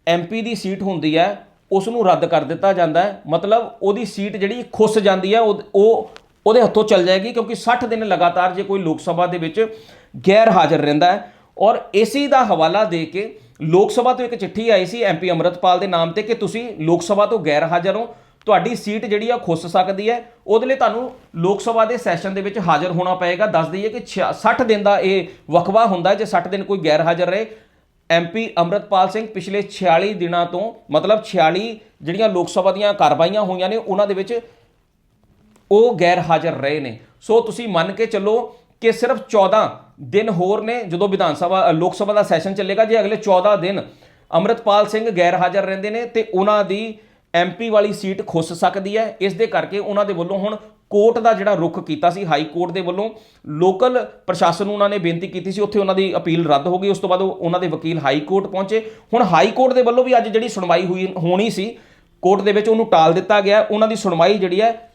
ਐਮਪੀ ਦੀ ਸੀਟ ਹੁੰਦੀ ਹੈ ਉਸ ਨੂੰ ਰੱਦ ਕਰ ਦਿੱਤਾ ਜਾਂਦਾ ਹੈ। ਮਤਲਬ ਉਹਦੀ ਸੀਟ ਜਿਹੜੀ ਖੁੱਸ ਜਾਂਦੀ ਹੈ, ਉਹ ਉਹ ਉਹਦੇ ਹੱਥੋਂ ਚੱਲ ਜਾਏਗੀ ਕਿਉਂਕਿ 60 ਦਿਨ ਲਗਾਤਾਰ ਜੇ ਕੋਈ ਲੋਕ ਸਭਾ ਦੇ ਵਿੱਚ ਗੈਰ ਹਾਜ਼ਰ ਰਹਿੰਦਾ ਹੈ। ਔਰ ਇਸੇ ਦਾ ਹਵਾਲਾ ਦੇ ਕੇ ਲੋਕ ਸਭਾ ਤੋਂ ਇੱਕ ਚਿੱਠੀ ਆਈ ਸੀ ਐਮਪੀ ਅਮਰਤਪਾਲ ਦੇ ਨਾਮ ਤੇ ਕਿ ਤੁਸੀਂ ਲੋਕ ਸਭਾ ਤੋਂ ਗੈਰ ਹਾਜ਼ਰ ਹੋ। ਤੁਹਾਡੀ ਸੀਟ ਜਿਹੜੀ ਆ ਖੁੱਸ ਸਕਦੀ ਹੈ। ਉਹਦੇ ਲਈ ਤੁਹਾਨੂੰ ਲੋਕ ਸਭਾ ਦੇ ਸੈਸ਼ਨ ਦੇ ਵਿੱਚ ਹਾਜ਼ਰ ਹੋਣਾ ਪਏਗਾ। ਦੱਸ ਦਈਏ ਕਿ ਛਿਆ- 60 ਦਿਨ ਦਾ ਇਹ ਵਕਵਾ ਹੁੰਦਾ ਜੇ 60 ਦਿਨ ਕੋਈ ਗੈਰ ਹਾਜ਼ਰ ਰਹੇ ਐਮਪੀ ਅਮਰਤਪਾਲ ਸਿੰਘ ਪਿਛਲੇ 46 ਦਿਨਾਂ ਤੋਂ, ਮਤਲਬ 46 ਜਿਹੜੀਆਂ ਲੋਕ ਸਭਾ ਦੀਆਂ ਕਾਰਵਾਈਆਂ ਹੋਈਆਂ ਨੇ, ਉਹਨਾਂ ਦੇ ਵਿੱਚ ਉਹ ਗੈਰ ਹਾਜ਼ਰ ਰਹੇ ਨੇ। ਸੋ ਤੁਸੀਂ ਮੰਨ ਕੇ ਚੱਲੋ ਕਿ ਸਿਰਫ 14 ਦਿਨ ਹੋਰ ਨੇ ਜਦੋਂ ਵਿਧਾਨ ਸਭਾ ਲੋਕ ਸਭਾ ਦਾ ਸੈਸ਼ਨ ਚੱਲੇਗਾ। ਜੇ ਅਗਲੇ 14 ਦਿਨ ਅਮਰਤਪਾਲ ਸਿੰਘ ਗੈਰ ਹਾਜ਼ਰ ਰਹਿੰਦੇ ਨੇ ਤੇ ਉਹਨਾਂ ਦੀ ਐਮਪੀ ਵਾਲੀ ਸੀਟ ਖੁੱਸ ਸਕਦੀ ਹੈ। ਇਸ ਦੇ ਕਰਕੇ ਉਹਨਾਂ ਦੇ ਵੱਲੋਂ ਹੁਣ ਕੋਰਟ ਦਾ ਜਿਹੜਾ ਰੁਖ ਕੀਤਾ ਸੀ, ਹਾਈ ਕੋਰਟ ਦੇ ਵੱਲੋਂ। ਲੋਕਲ ਪ੍ਰਸ਼ਾਸਨ ਨੂੰ ਉਹਨਾਂ ਨੇ ਬੇਨਤੀ ਕੀਤੀ ਸੀ, ਉੱਥੇ ਉਹਨਾਂ ਦੀ ਅਪੀਲ ਰੱਦ ਹੋ ਗਈ। ਉਸ ਤੋਂ ਬਾਅਦ ਉਹ- ਉਹਨਾਂ ਦੇ ਵਕੀਲ ਹਾਈ ਕੋਰਟ ਪਹੁੰਚੇ। ਹੁਣ ਹਾਈ ਕੋਰਟ ਦੇ ਵੱਲੋਂ ਵੀ ਅੱਜ ਜਿਹੜੀ ਸੁਣਵਾਈ ਹੋਈ, ਹੋਣੀ ਸੀ, ਕੋਰਟ ਦੇ ਵਿੱਚ ਉਹਨੂੰ ਟਾਲ ਦਿੱਤਾ ਗਿਆ। ਉਹਨਾਂ ਦੀ ਸੁਣਵਾਈ ਜਿਹੜੀ ਹੈ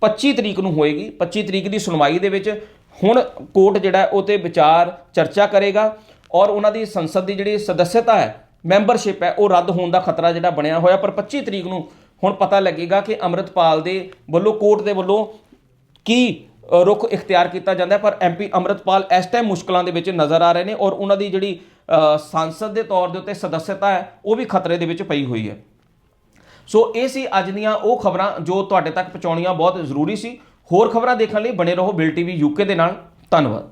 25 ਤਰੀਕ ਨੂੰ ਹੋਏਗੀ। 25 ਤਰੀਕ ਦੀ ਸੁਣਵਾਈ ਦੇ ਵਿੱਚ ਹੁਣ ਕੋਰਟ ਜਿਹੜਾ ਉਹ ਤੇ ਵਿਚਾਰ ਚਰਚਾ ਕਰੇਗਾ। ਔਰ ਉਹਨਾਂ ਦੀ ਸੰਸਦ ਦੀ ਜਿਹੜੀ ਸਦੱਸਤਾ ਹੈ ਮੈਂਬਰਸ਼ਿਪ ਹੈ ਉਹ ਰੱਦ ਹੋਣ ਦਾ ਖਤਰਾ ਜਿਹੜਾ ਬਣਿਆ ਹੋਇਆ। ਪਰ 25 ਤਰੀਕ ਨੂੰ ਹੁਣ ਪਤਾ ਲੱਗੇਗਾ ਕਿ ਅੰਮ੍ਰਿਤਪਾਲ ਦੇ ਵੱਲੋਂ ਕੋਰਟ ਦੇ ਵੱਲੋਂ ਕੀ ਅ, ਰੁਖ ਇਖਤਿਆਰ ਕੀਤਾ ਜਾਂਦਾ ਹੈ। ਪਰ ਐਮਪੀ ਅੰਮ੍ਰਿਤਪਾਲ ਇਸ ਟਾਈਮ ਮੁਸ਼ਕਲਾਂ ਦੇ ਵਿੱਚ ਨਜ਼ਰ ਆ ਰਹੇ ਨੇ ਔਰ ਉਹਨਾਂ ਦੀ ਜਿਹੜੀ ਅ, ਸੰਸਦ ਦੇ ਤੌਰ ਦੇ ਉੱਤੇ ਸਦੱਸਤਾ ਹੈ ਉਹ ਵੀ ਖਤਰੇ ਦੇ ਵਿੱਚ ਪਈ ਹੋਈ ਹੈ। ਸੋ ਇਹ ਸੀ ਅੱਜ ਦੀਆਂ ਉਹ ਖਬਰਾਂ ਜੋ ਤੁਹਾਡੇ ਤੱਕ ਪਹੁੰਚਾਉਣੀਆਂ ਬਹੁਤ ਜ਼ਰੂਰੀ ਸੀ। ਹੋਰ ਖਬਰਾਂ ਦੇਖਣ ਲਈ ਬਣੇ ਰਹੋ ਬਿਲ ਟੀਵੀ ਯੂਕੇ ਦੇ ਨਾਲ। ਧੰਨਵਾਦ।